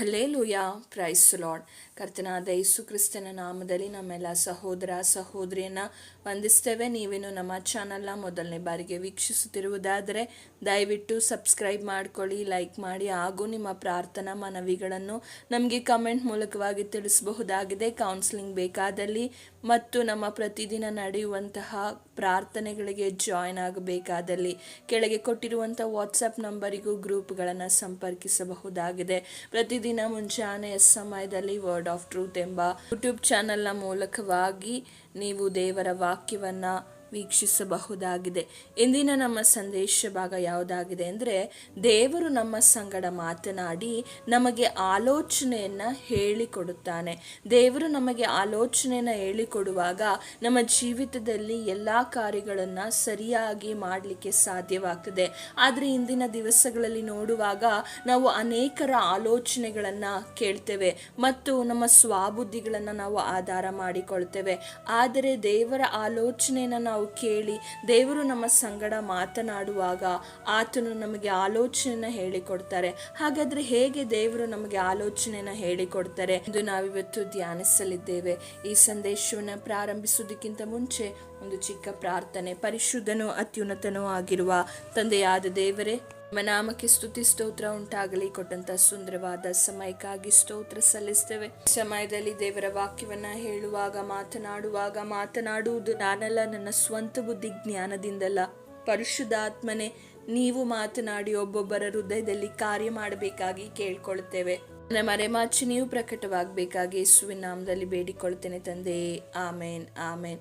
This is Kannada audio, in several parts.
ಹಲ್ಲೇಲೂಯ. ಪ್ರೈಸ್ ಲಾರ್ಡ್ ಕರ್ತನಾದ ಯೇಸು ಕ್ರಿಸ್ತನ ನಾಮದಲ್ಲಿ ನಮ್ಮೆಲ್ಲ ಸಹೋದರ ಸಹೋದರಿಯನ್ನ ವಂದಿಸ್ತೇವೆ. ನೀವೇನು ನಮ್ಮ ಚಾನಲ್ನ ಮೊದಲನೇ ಬಾರಿಗೆ ವೀಕ್ಷಿಸುತ್ತಿರುವುದಾದರೆ ದಯವಿಟ್ಟು ಸಬ್ಸ್ಕ್ರೈಬ್ ಮಾಡ್ಕೊಳ್ಳಿ ಲೈಕ್ ಮಾಡಿ, ಹಾಗೂ ನಿಮ್ಮ ಪ್ರಾರ್ಥನಾ ಮನವಿಗಳನ್ನು ನಮಗೆ ಕಮೆಂಟ್ ಮೂಲಕವಾಗಿ ತಿಳಿಸಬಹುದಾಗಿದೆ. ಕೌನ್ಸಿಲಿಂಗ್ ಬೇಕಾದಲ್ಲಿ ಮತ್ತು ನಮ್ಮ ಪ್ರತಿದಿನ ನಡೆಯುವಂತಹ ಪ್ರಾರ್ಥನೆಗಳಿಗೆ ಜಾಯ್ನ್ ಆಗಬೇಕಾದಲ್ಲಿ ಕೆಳಗೆ ಕೊಟ್ಟಿರುವಂಥ ವಾಟ್ಸಪ್ ನಂಬರಿಗೂ ಗ್ರೂಪ್ಗಳನ್ನು ಸಂಪರ್ಕಿಸಬಹುದಾಗಿದೆ. ಪ್ರತಿದಿನ ಮುಂಜಾನೆ ಸಮಯದಲ್ಲಿ ವರ್ಡ್ ಆಫ್ ಟ್ರೂತ್ ಎಂಬ ಯೂಟ್ಯೂಬ್ ಚಾನೆಲ್ನ ಮೂಲಕವಾಗಿ ನೀವು ದೇವರ ವಾಕ್ಯವನ್ನು ವೀಕ್ಷಿಸಬಹುದಾಗಿದೆ. ಇಂದಿನ ನಮ್ಮ ಸಂದೇಶ ಭಾಗ ಯಾವುದಾಗಿದೆ ಅಂದರೆ, ದೇವರು ನಮ್ಮ ಸಂಗಡ ಮಾತನಾಡಿ ನಮಗೆ ಆಲೋಚನೆಯನ್ನು ಹೇಳಿಕೊಡುತ್ತಾನೆ. ದೇವರು ನಮಗೆ ಆಲೋಚನೆಯನ್ನು ಹೇಳಿಕೊಡುವಾಗ ನಮ್ಮ ಜೀವಿತದಲ್ಲಿ ಎಲ್ಲ ಕಾರ್ಯಗಳನ್ನು ಸರಿಯಾಗಿ ಮಾಡಲಿಕ್ಕೆ ಸಾಧ್ಯವಾಗ್ತದೆ. ಆದರೆ ಇಂದಿನ ದಿವಸಗಳಲ್ಲಿ ನೋಡುವಾಗ ನಾವು ಅನೇಕರ ಆಲೋಚನೆಗಳನ್ನು ಕೇಳ್ತೇವೆ ಮತ್ತು ನಮ್ಮ ಸ್ವಾಬುದ್ಧಿಗಳನ್ನು ನಾವು ಆಧಾರ ಮಾಡಿಕೊಳ್ತೇವೆ. ಆದರೆ ದೇವರ ಆಲೋಚನೆಯನ್ನು ನಾವು ಕೇಳಿ ದೇವರು ನಮ್ಮ ಸಂಗಡ ಮಾತನಾಡುವಾಗ ಆತನು ನಮಗೆ ಆಲೋಚನೆಯನ್ನು ಹೇಳಿಕೊಡ್ತಾರೆ. ಹಾಗಾದ್ರೆ ಹೇಗೆ ದೇವರು ನಮಗೆ ಆಲೋಚನೆಯನ್ನು ಹೇಳಿಕೊಡ್ತಾರೆ ಎಂದು ನಾವಿವತ್ತು ಧ್ಯಾನಿಸಲಿದ್ದೇವೆ. ಈ ಸಂದೇಶವನ್ನು ಪ್ರಾರಂಭಿಸುವುದಕ್ಕಿಂತ ಮುಂಚೆ ಒಂದು ಚಿಕ್ಕ ಪ್ರಾರ್ಥನೆ. ಪರಿಶುದ್ಧನೂ ಅತ್ಯುನ್ನತನೂ ಆಗಿರುವ ತಂದೆಯಾದ ದೇವರೇ ನಿಮ್ಮ ನಾಮಕ್ಕೆ ಸ್ತುತಿ, ಸ್ತೋತ್ರ ಉಂಟಾಗಲಿ. ಕೊಟ್ಟಂತ ಸುಂದರವಾದ ಸಮಯಕ್ಕಾಗಿ ಸ್ತೋತ್ರ ಸಲ್ಲಿಸ್ತೇವೆ. ಸಮಯದಲ್ಲಿ ದೇವರ ವಾಕ್ಯವನ್ನ ಹೇಳುವಾಗ, ಮಾತನಾಡುವಾಗ, ಮಾತನಾಡುವುದು ನಾನಲ್ಲ, ನನ್ನ ಸ್ವಂತ ಬುದ್ಧಿ ಜ್ಞಾನದಿಂದಲ್ಲ. ಪರಿಶುದ್ಧಾತ್ಮನೆ, ನೀವು ಮಾತನಾಡಿ ಒಬ್ಬೊಬ್ಬರ ಹೃದಯದಲ್ಲಿ ಕಾರ್ಯ ಮಾಡಬೇಕಾಗಿ ಕೇಳ್ಕೊಳ್ತೇವೆ. ನನ್ನ ಮರೆಮಾಚಿ, ನೀವು ಪ್ರಕಟವಾಗಬೇಕಾಗಿ ಯೇಸುವಿನ ನಾಮದಲ್ಲಿ ಬೇಡಿಕೊಳ್ತೇನೆ ತಂದೆ. ಆಮೇನ್ ಆಮೇನ್.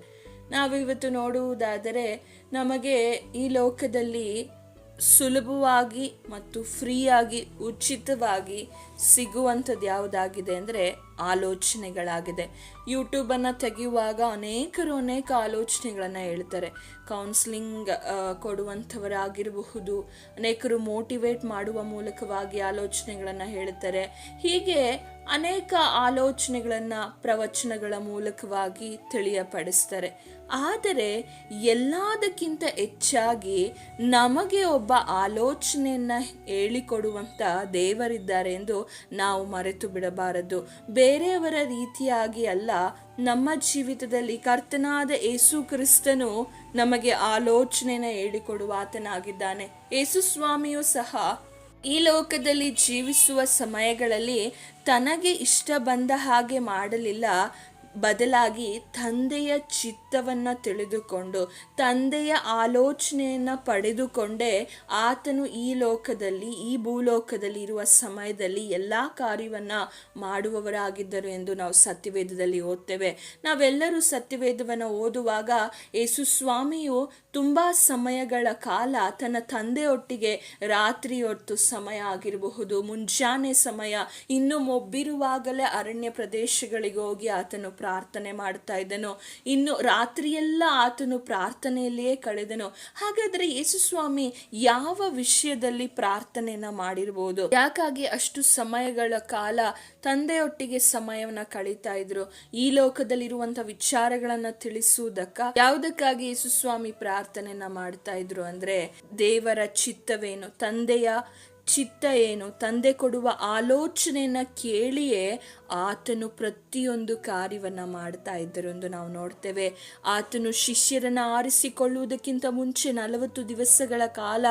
ನಾವು ಇವತ್ತು ನೋಡುವುದಾದರೆ ನಮಗೆ ಈ ಲೋಕದಲ್ಲಿ ಸುಲಭವಾಗಿ ಮತ್ತು ಫ್ರೀಯಾಗಿ, ಉಚಿತವಾಗಿ ಸಿಗುವಂಥದ್ದು ಯಾವುದಾಗಿದೆ ಅಂದರೆ ಆಲೋಚನೆಗಳಾಗಿದೆ. ಯೂಟ್ಯೂಬನ್ನು ತೆಗೆಯುವಾಗ ಅನೇಕರು ಅನೇಕ ಆಲೋಚನೆಗಳನ್ನು ಹೇಳ್ತಾರೆ. ಕೌನ್ಸ್ಲಿಂಗ್ ಕೊಡುವಂಥವರಾಗಿರಬಹುದು, ಅನೇಕರು ಮೋಟಿವೇಟ್ ಮಾಡುವ ಮೂಲಕವಾಗಿ ಆಲೋಚನೆಗಳನ್ನು ಹೇಳ್ತಾರೆ. ಹೀಗೆ ಅನೇಕ ಆಲೋಚನೆಗಳನ್ನು ಪ್ರವಚನಗಳ ಮೂಲಕವಾಗಿ ತಿಳಿಯಪಡಿಸ್ತಾರೆ. ಆದರೆ ಎಲ್ಲದಕ್ಕಿಂತ ಹೆಚ್ಚಾಗಿ ನಮಗೆ ಒಬ್ಬ ಆಲೋಚನೆಯನ್ನು ಹೇಳಿಕೊಡುವಂಥ ದೇವರಿದ್ದಾರೆ ಎಂದು ನಾವು ಮರೆತು ಬಿಡಬಾರದು. ಬೇರೆಯವರ ರೀತಿಯಾಗಿ ಅಲ್ಲ, ನಮ್ಮ ಜೀವಿತದಲ್ಲಿ ಕರ್ತನಾದ ಯೇಸು ಕ್ರಿಸ್ತನು ನಮಗೆ ಆಲೋಚನೆನ ಹೇಳಿಕೊಡುವ ಆತನಾಗಿದ್ದಾನೆ. ಯೇಸು ಸ್ವಾಮಿಯು ಸಹ ಈ ಲೋಕದಲ್ಲಿ ಜೀವಿಸುವ ಸಮಯಗಳಲ್ಲಿ ತನಗೆ ಇಷ್ಟ ಬಂದ ಹಾಗೆ ಮಾಡಲಿಲ್ಲ. ಬದಲಾಗಿ ತಂದೆಯ ಚಿತ್ತವನ್ನು ತಿಳಿದುಕೊಂಡು, ತಂದೆಯ ಆಲೋಚನೆಯನ್ನು ಪಡೆದುಕೊಂಡೇ ಆತನು ಈ ಲೋಕದಲ್ಲಿ, ಈ ಭೂಲೋಕದಲ್ಲಿ ಇರುವ ಸಮಯದಲ್ಲಿ ಎಲ್ಲ ಕಾರ್ಯವನ್ನು ಮಾಡುವವರಾಗಿದ್ದರು ಎಂದು ನಾವು ಸತ್ಯವೇದದಲ್ಲಿ ಓದ್ತೇವೆ. ನಾವೆಲ್ಲರೂ ಸತ್ಯವೇದವನ್ನು ಓದುವಾಗ ಯೇಸು ಸ್ವಾಮಿಯು ತುಂಬ ಸಮಯಗಳ ಕಾಲ ತನ್ನ ತಂದೆಯೊಟ್ಟಿಗೆ ರಾತ್ರಿ ಹೊತ್ತು ಸಮಯ ಆಗಿರಬಹುದು, ಮುಂಜಾನೆ ಸಮಯ ಇನ್ನು ಮೊಬ್ಬಿರುವಾಗಲೇ ಅರಣ್ಯ ಪ್ರದೇಶಗಳಿಗೆ ಹೋಗಿ ಆತನು ಪ್ರಾರ್ಥನೆ ಮಾಡ್ತಾ ಇದ್ದನು. ಇನ್ನು ರಾತ್ರಿಯೆಲ್ಲ ಆತನು ಪ್ರಾರ್ಥನೆಯಲ್ಲಿಯೇ ಕಳೆದನು. ಹಾಗಾದ್ರೆ ಯೇಸುಸ್ವಾಮಿ ಯಾವ ವಿಷಯದಲ್ಲಿ ಪ್ರಾರ್ಥನೆಯನ್ನ ಮಾಡಿರ್ಬೋದು? ಯಾಕಾಗಿ ಅಷ್ಟು ಸಮಯಗಳ ಕಾಲ ತಂದೆಯೊಟ್ಟಿಗೆ ಸಮಯವನ್ನ ಕಳೀತಾ ಇದ್ರು? ಈ ಲೋಕದಲ್ಲಿರುವಂತ ವಿಚಾರಗಳನ್ನ ತಿಳಿಸುವುದಕ್ಕ ಯಾವುದಕ್ಕಾಗಿ ಯೇಸುಸ್ವಾಮಿ ಪ್ರಾರ್ಥನೆಯನ್ನ ಮಾಡ್ತಾ ಇದ್ರು ಅಂದ್ರೆ ದೇವರ ಚಿತ್ತವೇನು? ತಂದೆಯ ಚಿತ್ತ ಏನು? ತಂದೆ ಕೊಡುವ ಆಲೋಚನೆಯನ್ನ ಕೇಳಿಯೇ ಆತನು ಪ್ರತಿಯೊಂದು ಕಾರ್ಯವನ್ನ ಮಾಡ್ತಾ ಇದ್ದರು ಎಂದು ನಾವು ನೋಡ್ತೇವೆ. ಆತನು ಶಿಷ್ಯರನ್ನ ಆರಿಸಿಕೊಳ್ಳುವುದಕ್ಕಿಂತ ಮುಂಚೆ ನಲವತ್ತು ದಿವಸಗಳ ಕಾಲ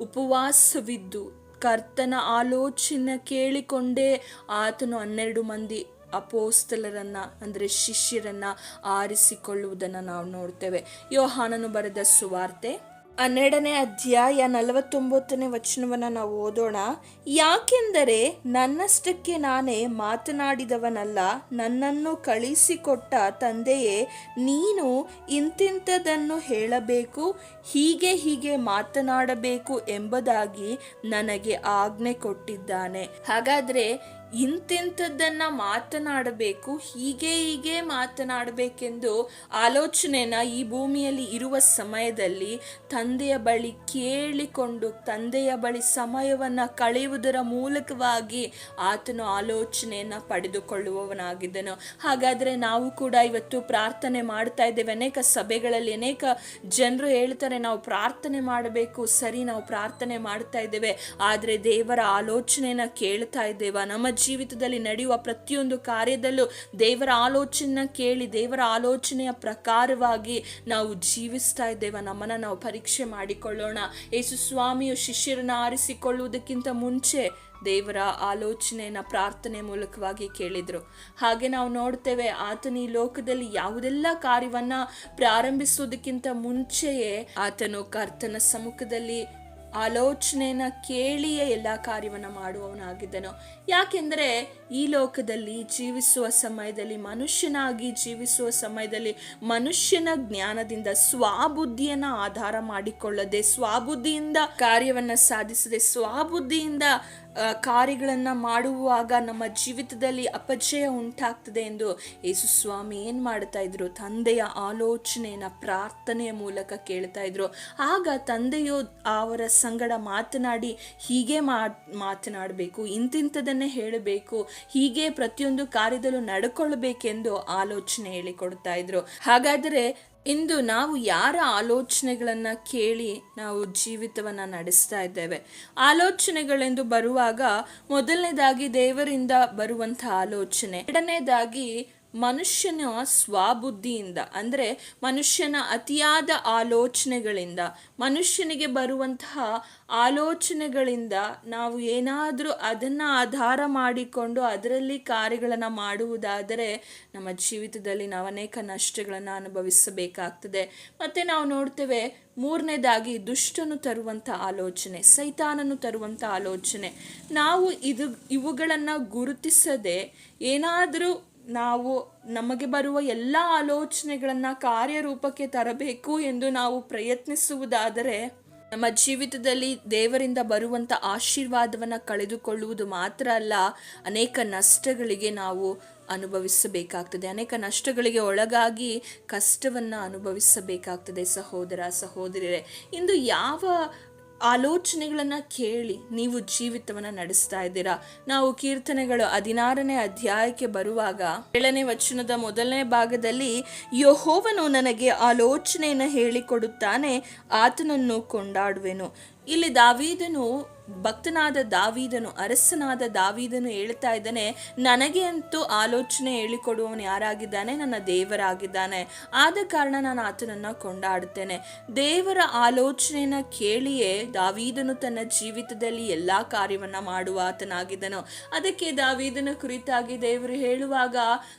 ಉಪವಾಸವಿದ್ದು, ಕರ್ತನ ಆಲೋಚನೆ ಕೇಳಿಕೊಂಡೇ ಆತನು ಹನ್ನೆರಡು ಮಂದಿ ಅಪೋಸ್ತಲರನ್ನ, ಅಂದರೆ ಶಿಷ್ಯರನ್ನ ಆರಿಸಿಕೊಳ್ಳುವುದನ್ನು ನಾವು ನೋಡ್ತೇವೆ. ಯೋಹಾನನು ಬರೆದ ಸುವಾರ್ತೆ ಹನ್ನೆರಡನೇ ಅಧ್ಯಾಯ ನಲವತ್ತೊಂಬತ್ತನೇ ವಚನವನ್ನು ನಾವು ಓದೋಣ. ಯಾಕೆಂದರೆ ನನ್ನಷ್ಟಕ್ಕೆ ನಾನೇ ಮಾತನಾಡಿದವನಲ್ಲ, ನನ್ನನ್ನು ಕಳಿಸಿಕೊಟ್ಟ ತಂದೆಯೇ, ನೀನು ಇಂತಿಂಥದನ್ನು ಹೇಳಬೇಕು, ಹೀಗೆ ಹೀಗೆ ಮಾತನಾಡಬೇಕು ಎಂಬುದಾಗಿ ನನಗೆ ಆಜ್ಞೆ ಕೊಟ್ಟಿದ್ದಾನೆ. ಹಾಗಾದರೆ ಇಂತಿಂಥದ್ದನ್ನ ಮಾತನಾಡಬೇಕು, ಹೀಗೆ ಹೀಗೆ ಮಾತನಾಡಬೇಕೆಂದು ಆಲೋಚನೆನ ಈ ಭೂಮಿಯಲ್ಲಿ ಇರುವ ಸಮಯದಲ್ಲಿ ತಂದೆಯ ಬಳಿ ಕೇಳಿಕೊಂಡು ತಂದೆಯ ಬಳಿ ಸಮಯವನ್ನು ಕಳೆಯುವುದರ ಮೂಲಕವಾಗಿ ಆತನು ಆಲೋಚನೆಯನ್ನು ಪಡೆದುಕೊಳ್ಳುವವನಾಗಿದ್ದನು. ಹಾಗಾದರೆ ನಾವು ಕೂಡ ಇವತ್ತು ಪ್ರಾರ್ಥನೆ ಮಾಡ್ತಾ ಇದ್ದೇವೆ. ಅನೇಕ ಸಭೆಗಳಲ್ಲಿ ಅನೇಕ ಜನರು ಹೇಳ್ತಾರೆ, ನಾವು ಪ್ರಾರ್ಥನೆ ಮಾಡಬೇಕು, ಸರಿ ನಾವು ಪ್ರಾರ್ಥನೆ ಮಾಡ್ತಾ ಇದ್ದೇವೆ, ಆದರೆ ದೇವರ ಆಲೋಚನೆಯನ್ನು ಕೇಳ್ತಾ ಇದ್ದೇವೆ? ನಮ್ಮ ಜೀವಿತದಲ್ಲಿ ನಡೆಯುವ ಪ್ರತಿಯೊಂದು ಕಾರ್ಯದಲ್ಲೂ ದೇವರ ಆಲೋಚನೆ ಕೇಳಿ, ದೇವರ ಆಲೋಚನೆಯ ಪ್ರಕಾರವಾಗಿ ನಾವು ಜೀವಿಸ್ತಾ ಇದ್ದೇವೆ. ನಮ್ಮನ್ನು ನಾವು ಪರೀಕ್ಷೆ ಮಾಡಿಕೊಳ್ಳೋಣ. ಯೇಸು ಸ್ವಾಮಿಯು ಶಿಷ್ಯರನ್ನ ಆರಿಸಿಕೊಳ್ಳುವುದಕ್ಕಿಂತ ಮುಂಚೆ ದೇವರ ಆಲೋಚನೆಯನ್ನು ಪ್ರಾರ್ಥನೆ ಮೂಲಕವಾಗಿ ಕೇಳಿದ್ರು. ಹಾಗೆ ನಾವು ನೋಡ್ತೇವೆ, ಆತನ ಈ ಲೋಕದಲ್ಲಿ ಯಾವುದೆಲ್ಲ ಕಾರ್ಯವನ್ನ ಪ್ರಾರಂಭಿಸುವುದಕ್ಕಿಂತ ಮುಂಚೆಯೇ ಆತನು ಕರ್ತನ ಸಮ್ಮುಖದಲ್ಲಿ ಆಲೋಚನೆಯನ್ನ ಕೇಳಿಯೇ ಎಲ್ಲ ಕಾರ್ಯವನ್ನು ಮಾಡುವವನಾಗಿದ್ದನು. ಯಾಕೆಂದರೆ ಈ ಲೋಕದಲ್ಲಿ ಜೀವಿಸುವ ಸಮಯದಲ್ಲಿ, ಮನುಷ್ಯನಾಗಿ ಜೀವಿಸುವ ಸಮಯದಲ್ಲಿ ಮನುಷ್ಯನ ಜ್ಞಾನದಿಂದ ಸ್ವಬುದ್ಧಿಯನ್ನ ಆಧಾರ ಮಾಡಿಕೊಳ್ಳದೆ, ಸ್ವಬುದ್ಧಿಯಿಂದ ಕಾರ್ಯವನ್ನ ಸಾಧಿಸದೆ, ಸ್ವಬುದ್ಧಿಯಿಂದ ಕಾರ್ಯಗಳನ್ನು ಮಾಡುವಾಗ ನಮ್ಮ ಜೀವಿತದಲ್ಲಿ ಅಪಜಯ ಉಂಟಾಗ್ತದೆ ಎಂದು ಯೇಸು ಸ್ವಾಮಿ ಏನು ಮಾಡ್ತಾ ಇದ್ರು? ತಂದೆಯ ಆಲೋಚನೆಯನ್ನ, ಪ್ರಾರ್ಥನೆಯ ಮೂಲಕ ಕೇಳ್ತಾ ಇದ್ರು. ಆಗ ತಂದೆಯು ಅವರ ಸಂಗಡ ಮಾತನಾಡಿ ಹೀಗೆ ಮಾತ್ ಮಾತನಾಡಬೇಕು, ಇಂತಿಂಥದನ್ನೇ ಹೇಳಬೇಕು ಹೀಗೆ ಪ್ರತಿಯೊಂದು ಕಾರ್ಯದಲ್ಲೂ ನಡ್ಕೊಳ್ಬೇಕೆಂದು ಆಲೋಚನೆ ಹೇಳಿಕೊಡ್ತಾ ಇದ್ರು. ಹಾಗಾದರೆ ಇಂದು ನಾವು ಯಾರ ಆಲೋಚನೆಗಳನ್ನು ಕೇಳಿ ನಾವು ಜೀವಿತವನ್ನು ನಡೆಸ್ತಾ ಇದ್ದೇವೆ? ಆಲೋಚನೆಗಳೆಂದು ಬರುವಾಗ ಮೊದಲನೇದಾಗಿ ದೇವರಿಂದ ಬರುವಂಥ ಆಲೋಚನೆ. ಎರಡನೇದಾಗಿ ಮನುಷ್ಯನ ಸ್ವಬುದ್ಧಿಯಿಂದ, ಅಂದರೆ ಮನುಷ್ಯನ ಅತಿಯಾದ ಆಲೋಚನೆಗಳಿಂದ, ಮನುಷ್ಯನಿಗೆ ಬರುವಂತಹ ಆಲೋಚನೆಗಳಿಂದ ನಾವು ಏನಾದರೂ ಅದನ್ನು ಆಧಾರ ಮಾಡಿಕೊಂಡು ಅದರಲ್ಲಿ ಕಾರ್ಯಗಳನ್ನು ಮಾಡುವುದಾದರೆ ನಮ್ಮ ಜೀವಿತದಲ್ಲಿ ನಾವು ಅನೇಕ ನಷ್ಟಗಳನ್ನು ಅನುಭವಿಸಬೇಕಾಗ್ತದೆ. ಮತ್ತು ನಾವು ನೋಡ್ತೇವೆ ಮೂರನೇದಾಗಿ ದುಷ್ಟನು ತರುವಂಥ ಆಲೋಚನೆ ಸೈತಾನನ್ನು ತರುವಂಥ ಆಲೋಚನೆ. ನಾವು ಇದು ಇವುಗಳನ್ನು ಗುರುತಿಸದೆ ಏನಾದರೂ ನಾವು ನಮಗೆ ಬರುವ ಎಲ್ಲ ಆಲೋಚನೆಗಳನ್ನು ಕಾರ್ಯರೂಪಕ್ಕೆ ತರಬೇಕು ಎಂದು ನಾವು ಪ್ರಯತ್ನಿಸುವುದಾದರೆ ನಮ್ಮ ಜೀವಿತದಲ್ಲಿ ದೇವರಿಂದ ಬರುವಂಥ ಆಶೀರ್ವಾದವನ್ನು ಕಳೆದುಕೊಳ್ಳುವುದು ಮಾತ್ರ ಅಲ್ಲ, ಅನೇಕ ನಷ್ಟಗಳಿಗೆ ನಾವು ಅನುಭವಿಸಬೇಕಾಗ್ತದೆ. ಅನೇಕ ನಷ್ಟಗಳಿಗೆ ಒಳಗಾಗಿ ಕಷ್ಟವನ್ನು ಅನುಭವಿಸಬೇಕಾಗ್ತದೆ. ಸಹೋದರ, ಸಹೋದರಿಯರೇ, ಇಂದು ಯಾವ ಆಲೋಚನೆಗಳನ್ನು ಕೇಳಿ ನೀವು ಜೀವಿತವನ್ನು ನಡೆಸ್ತಾ ಇದ್ದೀರಾ? ನಾವು ಕೀರ್ತನೆಗಳು ಹದಿನಾರನೇ ಅಧ್ಯಾಯಕ್ಕೆ ಬರುವಾಗ ಏಳನೇ ವಚನದ ಮೊದಲನೇ ಭಾಗದಲ್ಲಿ ಯಹೋವನು ನನಗೆ ಆಲೋಚನೆಯನ್ನು ಹೇಳಿಕೊಡುತ್ತಾನೆ, ಆತನನ್ನು ಕೊಂಡಾಡುವೆನು. ಇಲ್ಲಿ ದಾವೀದನು ಭಕ್ತನಾದ ದಾವೀದನು, ಅರಸನಾದ ದಾವೀದನು ಹೇಳ್ತಾ ಇದ್ದಾನೆ, ನನಗೆ ಅಂತೂ ಆಲೋಚನೆ ಹೇಳಿಕೊಡುವವನು ಯಾರಾಗಿದ್ದಾನೆ? ನನ್ನ ದೇವರಾಗಿದ್ದಾನೆ. ಆದ ಕಾರಣ ನಾನು ಆತನನ್ನು ಕೊಂಡಾಡುತ್ತೇನೆ. ದೇವರ ಆಲೋಚನೆಯನ್ನು ಕೇಳಿಯೇ ದಾವೀದನು ತನ್ನ ಜೀವಿತದಲ್ಲಿ ಎಲ್ಲ ಕಾರ್ಯವನ್ನು ಮಾಡುವ ಆತನಾಗಿದ್ದನು. ಅದಕ್ಕೆ ದಾವೀದನ ಕುರಿತಾಗಿ ದೇವರು ಹೇಳುವಾಗ,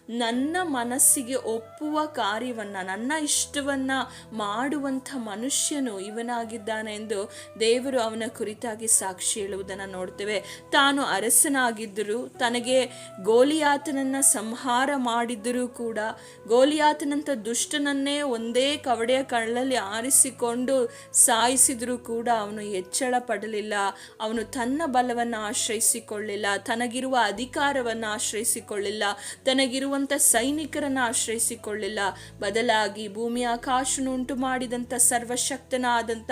ನನ್ನ ಮನಸ್ಸಿಗೆ ಒಪ್ಪುವ ಕಾರ್ಯವನ್ನು, ನನ್ನ ಇಷ್ಟವನ್ನು ಮಾಡುವಂಥ ಮನುಷ್ಯನು ಇವನಾಗಿದ್ದಾನೆ ಎಂದು ದೇವರು ಅವನ ಕುರಿತಾಗಿ ಸಾಕ್ಷಿ ಹೇಳುವುದನ್ನು ನೋಡ್ತೇವೆ. ತಾನು ಅರಸನಾಗಿದ್ದರೂ ತನಗೆ ಗೋಲಿಯಾತನನ್ನ ಸಂಹಾರ ಮಾಡಿದ್ದರೂ ಕೂಡ ಗೋಲಿಯಾತನಂಥ ದುಷ್ಟನನ್ನೇ ಒಂದೇ ಕವಡೆಯ ಕಳ್ಳಲ್ಲಿ ಆರಿಸಿಕೊಂಡು ಸಾಯಿಸಿದರೂ ಕೂಡ ಅವನು ಹೆಚ್ಚಳ ಪಡಲಿಲ್ಲ ಅವನು ತನ್ನ ಬಲವನ್ನು ಆಶ್ರಯಿಸಿಕೊಳ್ಳಿಲ್ಲ ತನಗಿರುವ ಅಧಿಕಾರವನ್ನು ಆಶ್ರಯಿಸಿಕೊಳ್ಳಿಲ್ಲ ತನಗಿರುವಂಥ ಸೈನಿಕರನ್ನು ಆಶ್ರಯಿಸಿಕೊಳ್ಳಿಲ್ಲ ಬದಲಾಗಿ ಭೂಮಿ ಆಕಾಶನು ಮಾಡಿದಂತ ಮಾಡಿದಂಥ ಸರ್ವಶಕ್ತನಾದಂಥ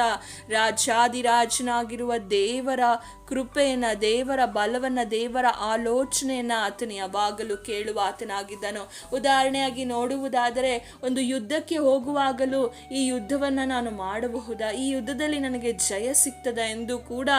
ರಾಜಾದಿರಾಜನಾಗಿರುವ ದೇವರ ಕೃಪೆಯನ್ನ, ದೇವರ ಬಲವನ್ನು, ದೇವರ ಆಲೋಚನೆಯನ್ನ ಆತನು ಯಾವಾಗಲೂ ಕೇಳುವ ಆತನಾಗಿದ್ದನು. ಉದಾಹರಣೆಯಾಗಿ ನೋಡುವುದಾದರೆ, ಒಂದು ಯುದ್ಧಕ್ಕೆ ಹೋಗುವಾಗಲೂ ಈ ಯುದ್ಧವನ್ನು ನಾನು ಮಾಡಬಹುದಾ? ಈ ಯುದ್ಧದಲ್ಲಿ ನನಗೆ ಜಯ ಸಿಗ್ತದ ಎಂದು ಕೂಡ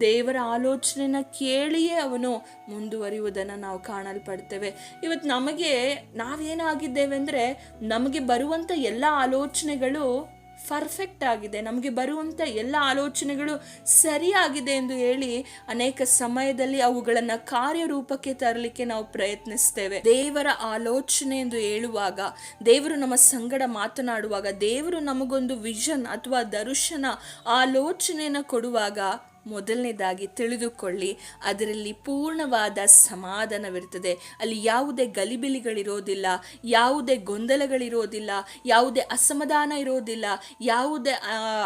ದೇವರ ಆಲೋಚನೆನ ಕೇಳಿಯೇ ಅವನು ಮುಂದುವರಿಯುವುದನ್ನು ನಾವು ಕಾಣಲ್ಪಡ್ತೇವೆ. ಇವತ್ತು ನಮಗೆ ನಾವೇನಾಗಿದ್ದೇವೆ ಅಂದರೆ ನಮಗೆ ಬರುವಂಥ ಎಲ್ಲ ಆಲೋಚನೆಗಳು ಪರ್ಫೆಕ್ಟ್ ಆಗಿದೆ. ನಮಗೆ ಬರುವಂಥ ಎಲ್ಲ ಆಲೋಚನೆಗಳು ಸರಿಯಾಗಿದೆ ಎಂದು ಹೇಳಿ ಅನೇಕ ಸಮಯದಲ್ಲಿ ಅವುಗಳನ್ನು ಕಾರ್ಯರೂಪಕ್ಕೆ ತರಲಿಕ್ಕೆ ನಾವು ಪ್ರಯತ್ನಿಸ್ತೇವೆ. ದೇವರ ಆಲೋಚನೆ ಎಂದು ಹೇಳುವಾಗ, ದೇವರು ನಮ್ಮ ಸಂಗಡ ಮಾತನಾಡುವಾಗ, ದೇವರು ನಮಗೊಂದು ವಿಷನ್ ಅಥವಾ ದರ್ಶನ, ಆಲೋಚನೆಯನ್ನು ಕೊಡುವಾಗ ಮೊದಲನೇದಾಗಿ ತಿಳಿದುಕೊಳ್ಳಿ, ಅದರಲ್ಲಿ ಪೂರ್ಣವಾದ ಸಮಾಧಾನವಿರ್ತದೆ ಅಲ್ಲಿ ಯಾವುದೇ ಗಲಿಬಿಲಿಗಳಿರೋದಿಲ್ಲ, ಯಾವುದೇ ಗೊಂದಲಗಳಿರೋದಿಲ್ಲ, ಯಾವುದೇ ಅಸಮಾಧಾನ ಇರೋದಿಲ್ಲ, ಯಾವುದೇ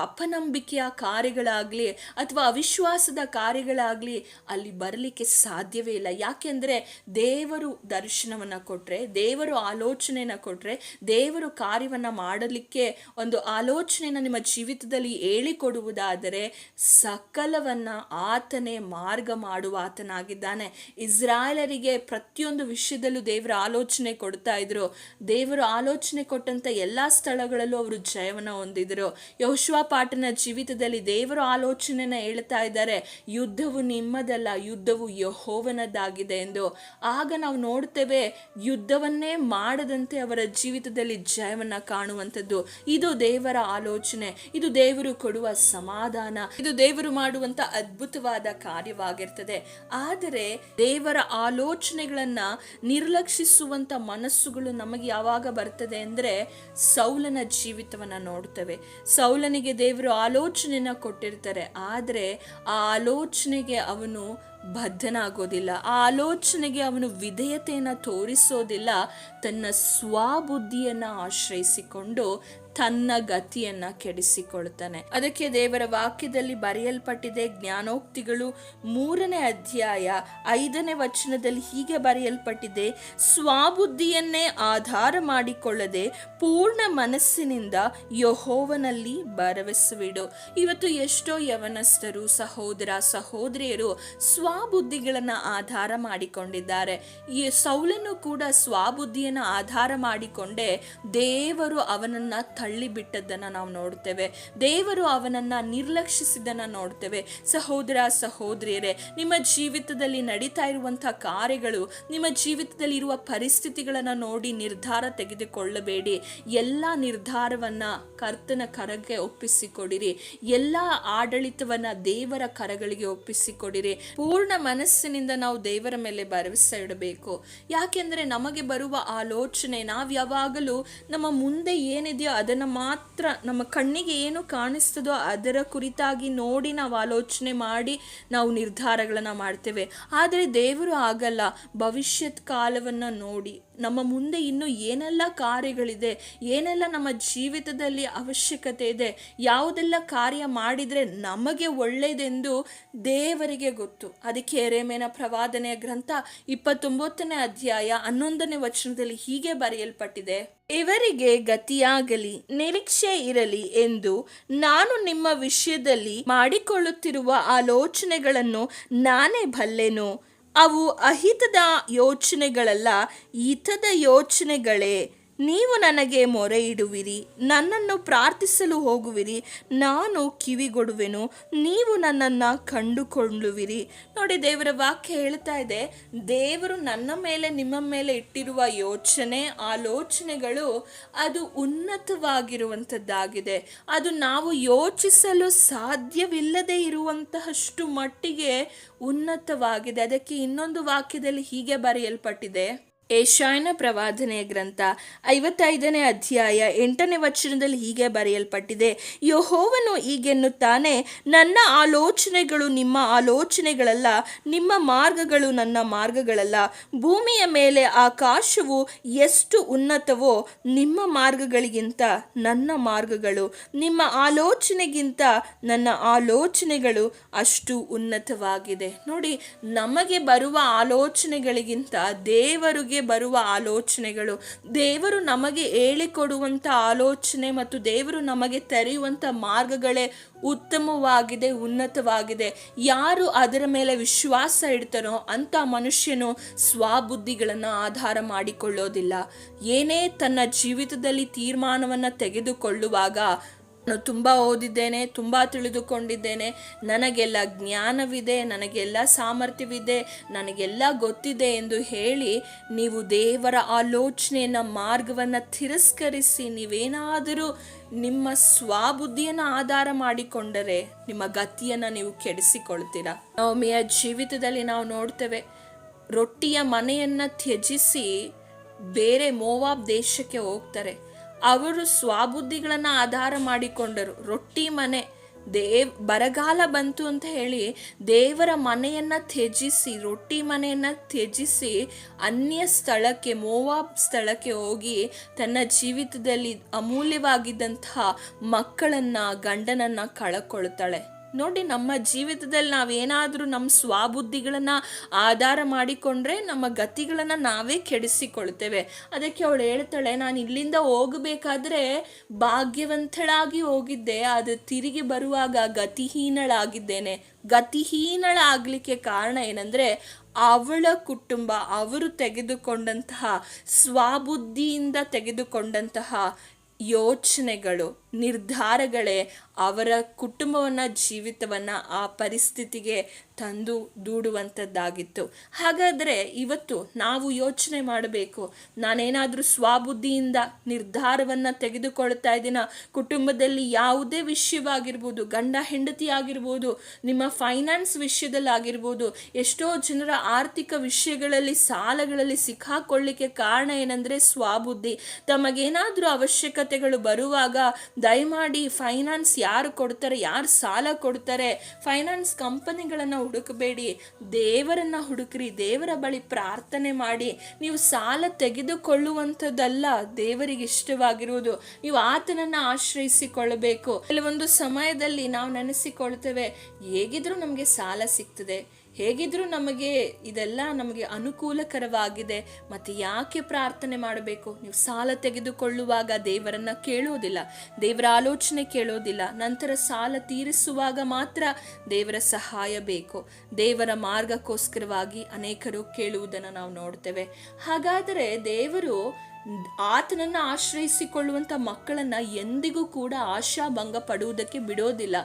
ಅಪನಂಬಿಕೆಯ ಕಾರ್ಯಗಳಾಗಲಿ ಅಥವಾ ಅವಿಶ್ವಾಸದ ಕಾರ್ಯಗಳಾಗಲಿ ಅಲ್ಲಿ ಬರಲಿಕ್ಕೆ ಸಾಧ್ಯವೇ ಇಲ್ಲ. ಯಾಕೆಂದರೆ ದೇವರು ದರ್ಶನವನ್ನು ಕೊಟ್ಟರೆ ದೇವರು ಆಲೋಚನೆಯನ್ನು ಕೊಟ್ಟರೆ ದೇವರು ಕಾರ್ಯವನ್ನು ಮಾಡಲಿಕ್ಕೆ ಒಂದು ಆಲೋಚನೆಯನ್ನು ನಿಮ್ಮ ಜೀವಿತದಲ್ಲಿ ಹೇಳಿಕೊಡುವುದಾದರೆ ಸಕಲವನ್ನು ಎಲ್ಲವನ್ನ ಆತನೇ ಮಾರ್ಗ ಮಾಡುವ ಆತನಾಗಿದ್ದಾನೆ. ಇಸ್ರಾಯೇಲರಿಗೆ ಪ್ರತಿಯೊಂದು ವಿಷಯದಲ್ಲೂ ದೇವರ ಆಲೋಚನೆ ಕೊಡ್ತಾ ಇದ್ರು. ದೇವರು ಆಲೋಚನೆ ಕೊಟ್ಟಂತ ಎಲ್ಲಾ ಸ್ಥಳಗಳಲ್ಲೂ ಅವರು ಜಯವನ್ನು ಹೊಂದಿದ್ರು. ಯಹೋಶುವ ಪಾಟನ ಜೀವಿತದಲ್ಲಿ ದೇವರ ಆಲೋಚನೆನ ಹೇಳ್ತಾ ಇದ್ದಾರೆ. ಯುದ್ಧವು ನಿಮ್ಮದಲ್ಲ, ಯುದ್ಧವು ಯಹೋವನದ್ದಾಗಿದೆ ಎಂದು. ಆಗ ನಾವು ನೋಡ್ತೇವೆ, ಯುದ್ಧವನ್ನೇ ಮಾಡದಂತೆ ಅವರ ಜೀವಿತದಲ್ಲಿ ಜಯವನ್ನ ಕಾಣುವಂಥದ್ದು. ಇದು ದೇವರ ಆಲೋಚನೆ. ಇದು ದೇವರು ಕೊಡುವ ಸಮಾಧಾನ. ಇದು ದೇವರು ಮಾಡುವಂತ ಅದ್ಭುತವಾದ ಕಾರ್ಯವಾಗಿರ್ತದೆ. ಆದರೆ ದೇವರ ಆಲೋಚನೆಗಳನ್ನ ನಿರ್ಲಕ್ಷಿಸುವಂತ ಮನಸ್ಸುಗಳು ನಮಗೆ ಯಾವಾಗ ಬರ್ತದೆ ಅಂದ್ರೆ ಸೌಲನ ಜೀವಿತವನ್ನ ನೋಡ್ತೇವೆ. ಸೌಲನಿಗೆ ದೇವರು ಆಲೋಚನೆನ ಕೊಟ್ಟಿರ್ತಾರೆ. ಆದರೆ ಆ ಆಲೋಚನೆಗೆ ಅವನು ಬದ್ಧನಾಗೋದಿಲ್ಲ. ಆ ಆಲೋಚನೆಗೆ ಅವನು ವಿಧೇಯತೆಯನ್ನು ತೋರಿಸೋದಿಲ್ಲ. ತನ್ನ ಸ್ವಬುದ್ಧಿಯನ್ನ ಆಶ್ರಯಿಸಿಕೊಂಡು ತನ್ನ ಗತಿಯನ್ನ ಕೆಡಿಸಿಕೊಳ್ತಾನೆ. ಅದಕ್ಕೆ ದೇವರ ವಾಕ್ಯದಲ್ಲಿ ಬರೆಯಲ್ಪಟ್ಟಿದೆ, ಜ್ಞಾನೋಕ್ತಿಗಳು ಮೂರನೇ ಅಧ್ಯಾಯ ಐದನೇ ವಚನದಲ್ಲಿ ಹೀಗೆ ಬರೆಯಲ್ಪಟ್ಟಿದೆ, ಸ್ವಬುದ್ಧಿಯನ್ನೇ ಆಧಾರ ಮಾಡಿಕೊಳ್ಳದೆ ಪೂರ್ಣ ಮನಸ್ಸಿನಿಂದ ಯಹೋವನಲ್ಲಿ ಭರವಸವಿಡು. ಇವತ್ತು ಎಷ್ಟೋ ಯವನಸ್ಥರು, ಸಹೋದರ, ಸಹೋದರಿಯರು ಸ್ವಬುದ್ಧಿಗಳನ್ನ ಆಧಾರ ಮಾಡಿಕೊಂಡಿದ್ದಾರೆ. ಈ ಸೌಲನು ಕೂಡ ಸ್ವಬುದ್ಧಿಯನ್ನ ಆಧಾರ ಮಾಡಿಕೊಂಡೇ ದೇವರು ಅವನನ್ನ ತಳ್ಳಿಬಿಟ್ಟದ್ದನ್ನ ನಾವು ನೋಡ್ತೇವೆ. ದೇವರು ಅವನನ್ನ ನಿರ್ಲಕ್ಷಿಸಿದ್ದನ್ನ ನೋಡ್ತೇವೆ. ಸಹೋದರ ಸಹೋದರಿಯರೇ, ನಿಮ್ಮ ಜೀವಿತದಲ್ಲಿ ನಡೀತಾ ಇರುವಂತಹ ಕಾರ್ಯಗಳು, ನಿಮ್ಮ ಜೀವಿತದಲ್ಲಿ ಇರುವ ಪರಿಸ್ಥಿತಿಗಳನ್ನ ನೋಡಿ ನಿರ್ಧಾರ ತೆಗೆದುಕೊಳ್ಳಬೇಡಿ. ಎಲ್ಲ ನಿರ್ಧಾರವನ್ನ ಕರ್ತನ ಕರಗೆ ಒಪ್ಪಿಸಿಕೊಡಿರಿ. ಎಲ್ಲ ಆಡಳಿತವನ್ನ ದೇವರ ಕರಗಳಿಗೆ ಒಪ್ಪಿಸಿಕೊಡಿರಿ. ಪೂರ್ಣ ಮನಸ್ಸಿನಿಂದ ನಾವು ದೇವರ ಮೇಲೆ ಭರವಸೆ ಇಡಬೇಕು. ಯಾಕೆಂದರೆ ನಮಗೆ ಬರುವ ಆಲೋಚನೆ ನಾವು ಯಾವಾಗಲೂ ನಮ್ಮ ಮುಂದೆ ಏನಿದೆಯೋ ಅದನ್ನು ಮಾತ್ರ ನಮ್ಮ ಕಣ್ಣಿಗೆ ಏನು ಕಾಣಿಸ್ತದೋ ಅದರ ಕುರಿತಾಗಿ ನೋಡಿ ನಾವು ಆಲೋಚನೆ ಮಾಡಿ ನಾವು ನಿರ್ಧಾರಗಳನ್ನು ಮಾಡ್ತೇವೆ. ಆದರೆ ದೇವರು ಆಗಲ್ಲ ಭವಿಷ್ಯತ್ ಕಾಲವನ್ನು ನೋಡಿ ನಮ್ಮ ಮುಂದೆ ಇನ್ನು ಏನೆಲ್ಲ ಕಾರ್ಯಗಳಿದೆ, ಏನೆಲ್ಲ ನಮ್ಮ ಜೀವಿತದಲ್ಲಿ ಅವಶ್ಯಕತೆ ಇದೆ, ಯಾವುದೆಲ್ಲ ಕಾರ್ಯ ಮಾಡಿದರೆ ನಮಗೆ ಒಳ್ಳೆಯದೆಂದು ದೇವರಿಗೆ ಗೊತ್ತು. ಅದಕ್ಕೆ ಎರೆಮೇನ ಪ್ರವಾದನೆಯ ಗ್ರಂಥ ಇಪ್ಪತ್ತೊಂಬತ್ತನೇ ಅಧ್ಯಾಯ ಹನ್ನೊಂದನೇ ವಚನದಲ್ಲಿ ಹೀಗೆ ಬರೆಯಲ್ಪಟ್ಟಿದೆ, ಇವರಿಗೆ ಗತಿಯಾಗಲಿ, ನಿರೀಕ್ಷೆ ಇರಲಿ ಎಂದು ನಾನು ನಿಮ್ಮ ವಿಷಯದಲ್ಲಿ ಮಾಡಿಕೊಳ್ಳುತ್ತಿರುವ ಆಲೋಚನೆಗಳನ್ನು ನಾನೇ ಬಲ್ಲೆನು ಅವು ಅಹಿತದ ಯೋಚನೆಗಳಲ್ಲ ಹಿತದ ಯೋಚನೆಗಳೇ. ನೀವು ನನಗೆ ಮೊರೆ ಇಡುವಿರಿ ನನ್ನನ್ನು ಪ್ರಾರ್ಥಿಸಲು ಹೋಗುವಿರಿ, ನಾನು ಕಿವಿಗೊಡುವೆನು, ನೀವು ನನ್ನನ್ನು ಕಂಡುಕೊಳ್ಳುವಿರಿ. ನೋಡಿ, ದೇವರ ವಾಕ್ಯ ಹೇಳ್ತಾ ಇದೆ, ದೇವರು ನನ್ನ ಮೇಲೆ, ನಿಮ್ಮ ಮೇಲೆ ಇಟ್ಟಿರುವ ಯೋಚನೆ, ಆಲೋಚನೆಗಳು ಅದು ಉನ್ನತವಾಗಿರುವಂಥದ್ದಾಗಿದೆ. ಅದು ನಾವು ಯೋಚಿಸಲು ಸಾಧ್ಯವಿಲ್ಲದೆ ಇರುವಂತಹಷ್ಟು ಮಟ್ಟಿಗೆ ಉನ್ನತವಾಗಿದೆ. ಅದಕ್ಕೆ ಇನ್ನೊಂದು ವಾಕ್ಯದಲ್ಲಿ ಹೀಗೆ ಬರೆಯಲ್ಪಟ್ಟಿದೆ. ಏಷಾಯನ ಪ್ರವಾದನೆಯ ಗ್ರಂಥ ಐವತ್ತೈದನೇ ಅಧ್ಯಾಯ ಎಂಟನೇ ವಚನದಲ್ಲಿ ಹೀಗೆ ಬರೆಯಲ್ಪಟ್ಟಿದೆ, ಯಹೋವನು ಹೀಗೆನ್ನುತ್ತಾನೆ, ನನ್ನ ಆಲೋಚನೆಗಳು ನಿಮ್ಮ ಆಲೋಚನೆಗಳಲ್ಲ, ನಿಮ್ಮ ಮಾರ್ಗಗಳು ನನ್ನ ಮಾರ್ಗಗಳಲ್ಲ. ಭೂಮಿಯ ಮೇಲೆ ಆಕಾಶವು ಎಷ್ಟು ಉನ್ನತವೋ ನಿಮ್ಮ ಮಾರ್ಗಗಳಿಗಿಂತ ನನ್ನ ಮಾರ್ಗಗಳು, ನಿಮ್ಮ ಆಲೋಚನೆಗಿಂತ ನನ್ನ ಆಲೋಚನೆಗಳು ಅಷ್ಟು ಉನ್ನತವಾಗಿದೆ. ನೋಡಿ, ನಮಗೆ ಬರುವ ಆಲೋಚನೆಗಳಿಗಿಂತ ದೇವರಿಗೆ ಬರುವ ಆಲೋಚನೆಗಳು. ದೇವರು ನಮಗೆ ಹೇಳಿಕೊಡುವಂಥ ಆಲೋಚನೆ ಮತ್ತು ದೇವರು ನಮಗೆ ತೆರೆಯುವಂಥ ಮಾರ್ಗಗಳೇ ಉತ್ತಮವಾಗಿದೆ, ಉನ್ನತವಾಗಿದೆ. ಯಾರು ಅದರ ಮೇಲೆ ವಿಶ್ವಾಸ ಇಡ್ತಾರೋ ಅಂಥ ಮನುಷ್ಯನು ಸ್ವಬುದ್ಧಿಗಳನ್ನು ಆಧಾರ ಮಾಡಿಕೊಳ್ಳೋದಿಲ್ಲ. ಏನೇ ತನ್ನ ಜೀವಿತದಲ್ಲಿ ತೀರ್ಮಾನವನ್ನು ತೆಗೆದುಕೊಳ್ಳುವಾಗ ತುಂಬ ಓದಿದ್ದೇನೆ, ತುಂಬ ತಿಳಿದುಕೊಂಡಿದ್ದೇನೆ. ನನಗೆಲ್ಲ ಜ್ಞಾನವಿದೆ, ನನಗೆಲ್ಲ ಸಾಮರ್ಥ್ಯವಿದೆ, ನನಗೆಲ್ಲ ಗೊತ್ತಿದೆ ಎಂದು ಹೇಳಿ ನೀವು ದೇವರ ಆಲೋಚನೆಯನ್ನು, ಮಾರ್ಗವನ್ನು ತಿರಸ್ಕರಿಸಿ ನೀವೇನಾದರೂ ನಿಮ್ಮ ಸ್ವಾಬುದ್ಧಿಯನ್ನು ಆಧಾರ ಮಾಡಿಕೊಂಡರೆ ನಿಮ್ಮ ಗತಿಯನ್ನು ನೀವು ಕೆಡಿಸಿಕೊಳ್ತೀರಾ? ನವಮಿಯ ಜೀವಿತದಲ್ಲಿ ನಾವು ನೋಡ್ತೇವೆ, ರೊಟ್ಟಿಯ ಮನೆಯನ್ನು ತ್ಯಜಿಸಿ ಬೇರೆ ಮೋವಾಬ್ ದೇಶಕ್ಕೆ ಹೋಗ್ತಾರೆ. ಅವರು ಸ್ವಬುದ್ಧಿಗಳನ್ನು ಆಧಾರ ಮಾಡಿಕೊಂಡರು. ರೊಟ್ಟಿ ಮನೆ. ದೇವ್, ಬರಗಾಲ ಬಂತು ಅಂತ ಹೇಳಿ ದೇವರ ಮನೆಯನ್ನ ತ್ಯಜಿಸಿ, ರೊಟ್ಟಿ ಮನೆಯನ್ನ ತ್ಯಜಿಸಿ ಅನ್ಯ ಸ್ಥಳಕ್ಕೆ ಮೋವಾಬ್ ಸ್ಥಳಕ್ಕೆ ಹೋಗಿ ತನ್ನ ಜೀವಿತದಲ್ಲಿ ಅಮೂಲ್ಯವಾಗಿದ್ದಂತಹ ಮಕ್ಕಳನ್ನ, ಗಂಡನನ್ನ ಕಳಕೊಳ್ತಾಳೆ. ನೋಡಿ, ನಮ್ಮ ಜೀವಿತದಲ್ಲಿ ನಾವೇನಾದರೂ ನಮ್ಮ ಸ್ವಾಬುದ್ಧಿಗಳನ್ನು ಆಧಾರ ಮಾಡಿಕೊಂಡ್ರೆ ನಮ್ಮ ಗತಿಗಳನ್ನು ನಾವೇ ಕೆಡಿಸಿಕೊಳ್ತೇವೆ. ಅದಕ್ಕೆ ಅವಳು ಹೇಳ್ತಾಳೆ, ನಾನು ಇಲ್ಲಿಂದ ಹೋಗಬೇಕಾದ್ರೆ ಭಾಗ್ಯವಂತಳಾಗಿ ಹೋಗಿದ್ದೆ, ಅದು ತಿರುಗಿ ಬರುವಾಗ ಗತಿಹೀನಳಾಗಿದ್ದೇನೆ. ಗತಿಹೀನಳಾಗಲಿಕ್ಕೆ ಕಾರಣ ಏನಂದರೆ, ಅವಳ ಕುಟುಂಬ, ಅವರು ತೆಗೆದುಕೊಂಡಂತಹ ಸ್ವಾಬುದ್ಧಿಯಿಂದ ತೆಗೆದುಕೊಂಡಂತಹ ಯೋಚನೆಗಳು. ನಿರ್ಧಾರಗಳೇ ಅವರ ಕುಟುಂಬವನ್ನು, ಜೀವಿತವನ್ನು ಆ ಪರಿಸ್ಥಿತಿಗೆ ತಂದು ದೂಡುವಂಥದ್ದಾಗಿತ್ತು ಹಾಗಾದರೆ ಇವತ್ತು ನಾವು ಯೋಚನೆ ಮಾಡಬೇಕು, ನಾನೇನಾದರೂ ಸ್ವಬುದ್ಧಿಯಿಂದ ನಿರ್ಧಾರವನ್ನು ತೆಗೆದುಕೊಳ್ತಾ ಇದ್ದೀನ? ಕುಟುಂಬದಲ್ಲಿ ಯಾವುದೇ ವಿಷಯವಾಗಿರ್ಬೋದು, ಗಂಡ ಹೆಂಡತಿ ಆಗಿರ್ಬೋದು, ನಿಮ್ಮ ಫೈನಾನ್ಸ್ ವಿಷಯದಲ್ಲಿ ಆಗಿರ್ಬೋದು ಎಷ್ಟೋ ಜನರ ಆರ್ಥಿಕ ವಿಷಯಗಳಲ್ಲಿ, ಸಾಲಗಳಲ್ಲಿ ಸಿಕ್ಕಾಕೊಳ್ಳಿಕ್ಕೆ ಕಾರಣ ಏನಂದರೆ ಸ್ವಬುದ್ಧಿ. ತಮಗೇನಾದರೂ ಅವಶ್ಯಕತೆಗಳು ಬರುವಾಗ ದಯಮಾಡಿ ಫೈನಾನ್ಸ್ ಯಾರು ಕೊಡ್ತಾರೆ, ಯಾರು ಸಾಲ ಕೊಡ್ತಾರೆ ಫೈನಾನ್ಸ್ ಕಂಪನಿಗಳನ್ನು ಹುಡುಕಬೇಡಿ, ದೇವರನ್ನ ಹುಡುಕ್ರಿ, ದೇವರ ಬಳಿ ಪ್ರಾರ್ಥನೆ ಮಾಡಿ. ನೀವು ಸಾಲ ತೆಗೆದುಕೊಳ್ಳುವಂಥದ್ದಲ್ಲ, ದೇವರಿಗೆ ಇಷ್ಟವಾಗಿರುವುದು. ನೀವು ಆತನನ್ನು ಆಶ್ರಯಿಸಿಕೊಳ್ಳಬೇಕು. ಕೆಲವೊಂದು ಸಮಯದಲ್ಲಿ ನಾವು ನೆನೆಸಿಕೊಳ್ತೇವೆ, ಹೇಗಿದ್ರೂ ನಮಗೆ ಸಾಲ ಸಿಗ್ತದೆ. ಹೇಗಿದ್ರೂ ನಮಗೆ ಇದೆಲ್ಲ ನಮಗೆ ಅನುಕೂಲಕರವಾಗಿದೆ. ಮತ್ತು ಯಾಕೆ ಪ್ರಾರ್ಥನೆ ಮಾಡಬೇಕು? ನೀವು ಸಾಲ ತೆಗೆದುಕೊಳ್ಳುವಾಗ ದೇವರನ್ನ ಕೇಳೋದಿಲ್ಲ. ದೇವರ ಆಲೋಚನೆ ಕೇಳೋದಿಲ್ಲ. ನಂತರ ಸಾಲ ತೀರಿಸುವಾಗ ಮಾತ್ರ ದೇವರ ಸಹಾಯ ಬೇಕು. ದೇವರ ಮಾರ್ಗಕ್ಕೋಸ್ಕರವಾಗಿ ಅನೇಕರು ಕೇಳುವುದನ್ನು ನಾವು ನೋಡ್ತೇವೆ. ಹಾಗಾದರೆ ದೇವರು ಆತನನ್ನು ಆಶ್ರಯಿಸಿಕೊಳ್ಳುವಂಥ ಮಕ್ಕಳನ್ನ ಎಂದಿಗೂ ಕೂಡ ಆಶಾಭಂಗ ಪಡುವುದಕ್ಕೆ ಬಿಡೋದಿಲ್ಲ.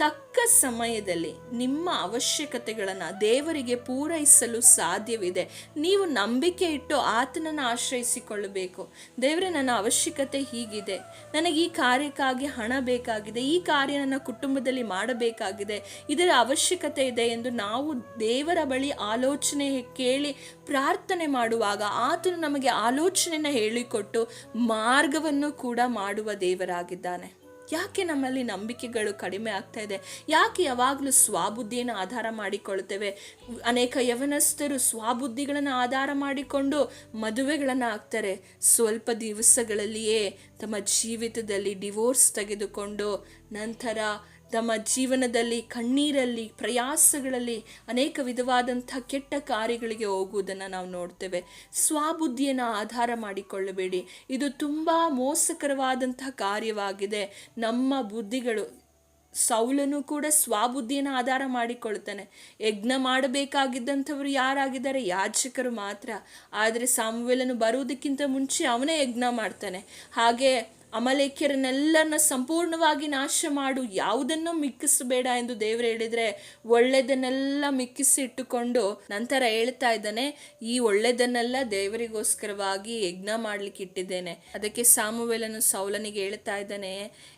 ತಕ್ಕ ಸಮಯದಲ್ಲಿ ನಿಮ್ಮ ಅವಶ್ಯಕತೆಗಳನ್ನು ದೇವರಿಗೆ ಪೂರೈಸಲು ಸಾಧ್ಯವಿದೆ. ನೀವು ನಂಬಿಕೆ ಇಟ್ಟು ಆತನನ್ನು ಆಶ್ರಯಿಸಿಕೊಳ್ಳಬೇಕು. ದೇವರೇ, ನನ್ನ ಅವಶ್ಯಕತೆ ಹೀಗಿದೆ. ನನಗೆ ಈ ಕಾರ್ಯಕ್ಕಾಗಿ ಹಣ ಬೇಕಾಗಿದೆ. ಈ ಕಾರ್ಯ ನನ್ನ ಕುಟುಂಬದಲ್ಲಿ ಮಾಡಬೇಕಾಗಿದೆ. ಇದರ ಅವಶ್ಯಕತೆ ಇದೆ ಎಂದು ನಾವು ದೇವರ ಬಳಿ ಆಲೋಚನೆ ಕೇಳಿ ಪ್ರಾರ್ಥನೆ ಮಾಡುವಾಗ ಆತನು ನಮಗೆ ಆಲೋಚನೆಯನ್ನು ಹೇಳಿಕೊಟ್ಟು ಮಾರ್ಗವನ್ನು ಕೂಡ ಮಾಡುವ ದೇವರಾಗಿದ್ದಾನೆ. ಯಾಕೆ ನಮ್ಮಲ್ಲಿ ನಂಬಿಕೆಗಳು ಕಡಿಮೆ ಆಗ್ತಾ ಇದೆ? ಯಾಕೆ ಯಾವಾಗಲೂ ಸ್ವಬುದ್ಧಿಯನ್ನು ಆಧಾರ ಮಾಡಿಕೊಳ್ತೇವೆ ಅನೇಕ ಯವನಸ್ಥರು ಸ್ವಾಬುದ್ಧಿಗಳನ್ನು ಆಧಾರ ಮಾಡಿಕೊಂಡು ಮದುವೆಗಳನ್ನು ಆಗ್ತಾರೆ. ಸ್ವಲ್ಪ ದಿವಸಗಳಲ್ಲಿಯೇ ತಮ್ಮ ಜೀವಿತದಲ್ಲಿ ಡಿವೋರ್ಸ್ ತೆಗೆದುಕೊಂಡು ನಂತರ ತಮ್ಮ ಜೀವನದಲ್ಲಿ, ಕಣ್ಣೀರಲ್ಲಿ, ಪ್ರಯಾಸಗಳಲ್ಲಿ ಅನೇಕ ವಿಧವಾದಂಥ ಕೆಟ್ಟ ಕಾರ್ಯಗಳಿಗೆ ಹೋಗುವುದನ್ನು ನಾವು ನೋಡ್ತೇವೆ. ಸ್ವಬುದ್ಧಿಯನ್ನು ಆಧಾರ ಮಾಡಿಕೊಳ್ಳಬೇಡಿ. ಇದು ತುಂಬ ಮೋಸಕರವಾದಂಥ ಕಾರ್ಯವಾಗಿದೆ. ನಮ್ಮ ಬುದ್ಧಿಗಳು ಸೌಲನು ಕೂಡ ಸ್ವಬುದ್ಧಿಯನ್ನು ಆಧಾರ ಮಾಡಿಕೊಳ್ತಾನೆ ಯಜ್ಞ ಮಾಡಬೇಕಾಗಿದ್ದಂಥವ್ರು ಯಾರಾಗಿದ್ದಾರೆ? ಯಾಚಕರು ಮಾತ್ರ. ಆದರೆ ಸಾಮುವೆಲನು ಬರುವುದಕ್ಕಿಂತ ಮುಂಚೆ ಅವನೇ ಯಜ್ಞ ಮಾಡ್ತಾನೆ. ಹಾಗೆ ಅಮಲೇಖ್ಯರನ್ನೆಲ್ಲರನ್ನ ಸಂಪೂರ್ಣವಾಗಿ ನಾಶ ಮಾಡು ಯಾವುದನ್ನು ಮಿಕ್ಕಿಸಬೇಡ ಎಂದು ದೇವರು ಹೇಳಿದ್ರೆ ಒಳ್ಳೆಯದನ್ನೆಲ್ಲ ಮಿಕ್ಕಿಸಿ ಇಟ್ಟುಕೊಂಡು ನಂತರ ಹೇಳ್ತಾ ಇದ್ದಾನೆ, ಈ ಒಳ್ಳೆಯದನ್ನೆಲ್ಲ ದೇವರಿಗೋಸ್ಕರವಾಗಿ ಯಜ್ಞ ಮಾಡ್ಲಿಕ್ಕೆ ಇಟ್ಟಿದ್ದೇನೆ ಅದಕ್ಕೆ ಸಾಮುವೆಲನು ಸೌಲನಿಗೆ ಹೇಳ್ತಾ ಇದ್ದಾನೆ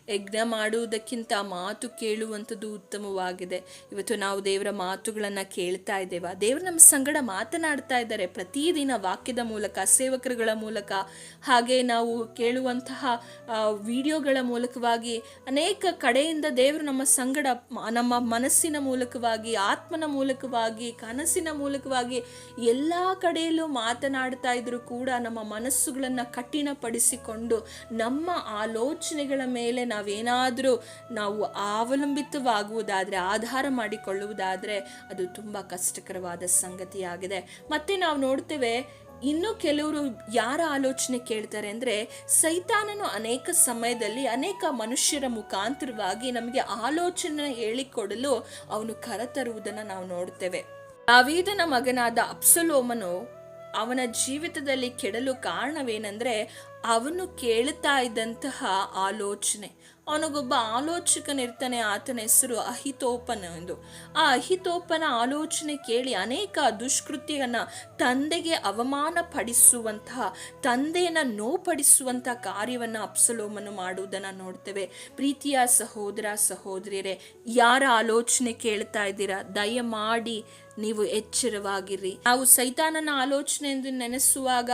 ಯಜ್ಞ ಮಾಡುವುದಕ್ಕಿಂತ ಮಾತು ಕೇಳುವಂಥದ್ದು ಉತ್ತಮವಾಗಿದೆ. ಇವತ್ತು ನಾವು ದೇವರ ಮಾತುಗಳನ್ನು ಕೇಳ್ತಾ ಇದ್ದೇವೆ. ದೇವರು ನಮ್ಮ ಸಂಗಡ ಮಾತನಾಡ್ತಾ ಇದ್ದಾರೆ. ಪ್ರತಿದಿನ ವಾಕ್ಯದ ಮೂಲಕ, ಸೇವಕರುಗಳ ಮೂಲಕ, ಹಾಗೆ ನಾವು ಕೇಳುವಂತಹ ವಿಡಿಯೋಗಳ ಮೂಲಕವಾಗಿ ಅನೇಕ ಕಡೆಯಿಂದ ದೇವರು ನಮ್ಮ ಸಂಗಡ, ನಮ್ಮ ಮನಸ್ಸಿನ ಮೂಲಕವಾಗಿ, ಆತ್ಮನ ಮೂಲಕವಾಗಿ, ಕನಸಿನ ಮೂಲಕವಾಗಿ ಎಲ್ಲ ಕಡೆಯಲ್ಲೂ ಮಾತನಾಡ್ತಾ ಇದ್ದರೂ ಕೂಡ ನಮ್ಮ ಮನಸ್ಸುಗಳನ್ನು ಕಠಿಣಪಡಿಸಿಕೊಂಡು ನಮ್ಮ ಆಲೋಚನೆಗಳ ಮೇಲೆ ನಾವೇನಾದರೂ ನಾವು ಅವಲಂಬಿತವಾಗುವುದಾದರೆ, ಆಧಾರ ಮಾಡಿಕೊಳ್ಳುವುದಾದರೆ ಅದು ತುಂಬ ಕಷ್ಟಕರವಾದ ಸಂಗತಿಯಾಗಿದೆ. ಮತ್ತೆ ನಾವು ನೋಡ್ತೇವೆ, ಇನ್ನು ಕೆಲವರು ಯಾರ ಆಲೋಚನೆ ಕೇಳ್ತಾರೆ ಅಂದರೆ, ಸೈತಾನನು ಅನೇಕ ಸಮಯದಲ್ಲಿ ಅನೇಕ ಮನುಷ್ಯರ ಮುಖಾಂತರವಾಗಿ ನಮಗೆ ಆಲೋಚನೆ ಹೇಳಿಕೊಡಲು ಅವನು ಕರೆತರುವುದನ್ನು ನಾವು ನೋಡ್ತೇವೆ. ದಾವೀದನ ಮಗನಾದ ಅಪ್ಸಲೋಮನು ಅವನ ಜೀವಿತದಲ್ಲಿ ಕೆಡಲು ಕಾರಣವೇನೆಂದರೆ ಅವನು ಕೇಳ್ತಾ ಇದ್ದಂತಹ ಆಲೋಚನೆ. ಅವನಿಗೊಬ್ಬ ಆಲೋಚಕನಿರ್ತಾನೆ, ಆತನ ಹೆಸರು ಅಹಿತೋಪನ ಎಂದು. ಆ ಅಹಿತೋಪನ ಆಲೋಚನೆ ಕೇಳಿ ಅನೇಕ ದುಷ್ಕೃತ್ಯವನ್ನು ತಂದೆಗೆ ಅವಮಾನ ಪಡಿಸುವಂತಹ ತಂದೆಯನ್ನು ನೋಪಡಿಸುವಂತಹ ಕಾರ್ಯವನ್ನು ಅಪ್ಸಲೋಮನು ಮಾಡುವುದನ್ನು ನೋಡ್ತೇವೆ. ಪ್ರೀತಿಯ ಸಹೋದರ, ಸಹೋದರಿಯರೇ, ಯಾರ ಆಲೋಚನೆ ಕೇಳ್ತಾ ಇದ್ದೀರಾ? ದಯಮಾಡಿ ನೀವು ಎಚ್ಚರವಾಗಿರಿ. ನಾವು ಸೈತಾನನ ಆಲೋಚನೆ ಎಂದು ನೆನೆಸುವಾಗ,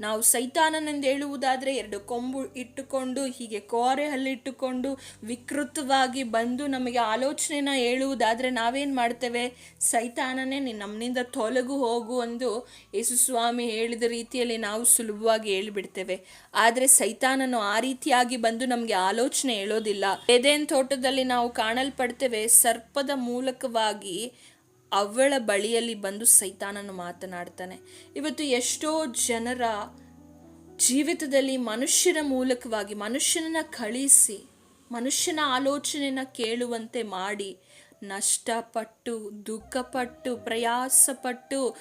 ನಾವು ಸೈತಾನನೆಂದು ಹೇಳುವುದಾದರೆ ಎರಡು ಕೊಂಬು ಇಟ್ಟುಕೊಂಡು, ಹೀಗೆ ಕೋರೆ ಹಲ್ಲಿಟ್ಟುಕೊಂಡು ವಿಕೃತವಾಗಿ ಬಂದು ನಮಗೆ ಆಲೋಚನೆನ ಹೇಳುವುದಾದರೆ ನಾವೇನು ಮಾಡ್ತೇವೆ? ಸೈತಾನನೇ, ನೀನು ನಮ್ಮಿಂದ ತೊಲಗು ಹೋಗು ಎಂದು ಯೇಸು ಸ್ವಾಮಿ ಹೇಳಿದ ರೀತಿಯಲ್ಲಿ ನಾವು ಸುಲಭವಾಗಿ ಹೇಳಿಬಿಡ್ತೇವೆ. ಆದರೆ ಸೈತಾನನು ಆ ರೀತಿಯಾಗಿ ಬಂದು ನಮಗೆ ಆಲೋಚನೆ ಹೇಳೋದಿಲ್ಲ. ಏದೇನ್ ತೋಟದಲ್ಲಿ ನಾವು ಕಾಣಲ್ಪಡ್ತೇವೆ, ಸರ್ಪದ ಮೂಲಕವಾಗಿ ಅವಳ ಬಳಿಯಲ್ಲಿ ಬಂದು ಸೈತಾನನು ಮಾತನಾಡ್ತಾನೆ. ಇವತ್ತು ಎಷ್ಟೋ ಜನರ ಜೀವಿತದಲ್ಲಿ ಮನುಷ್ಯರ ಮೂಲಕವಾಗಿ ಮನುಷ್ಯನನ್ನ ಕಳಿಸಿ, ಮನುಷ್ಯನ ಆಲೋಚನೆಯನ್ನ ಕೇಳುವಂತೆ ಮಾಡಿ, ನಷ್ಟಪಟ್ಟು, ದುಃಖಪಟ್ಟು, ಪ್ರಯಾಸಪಟ್ಟು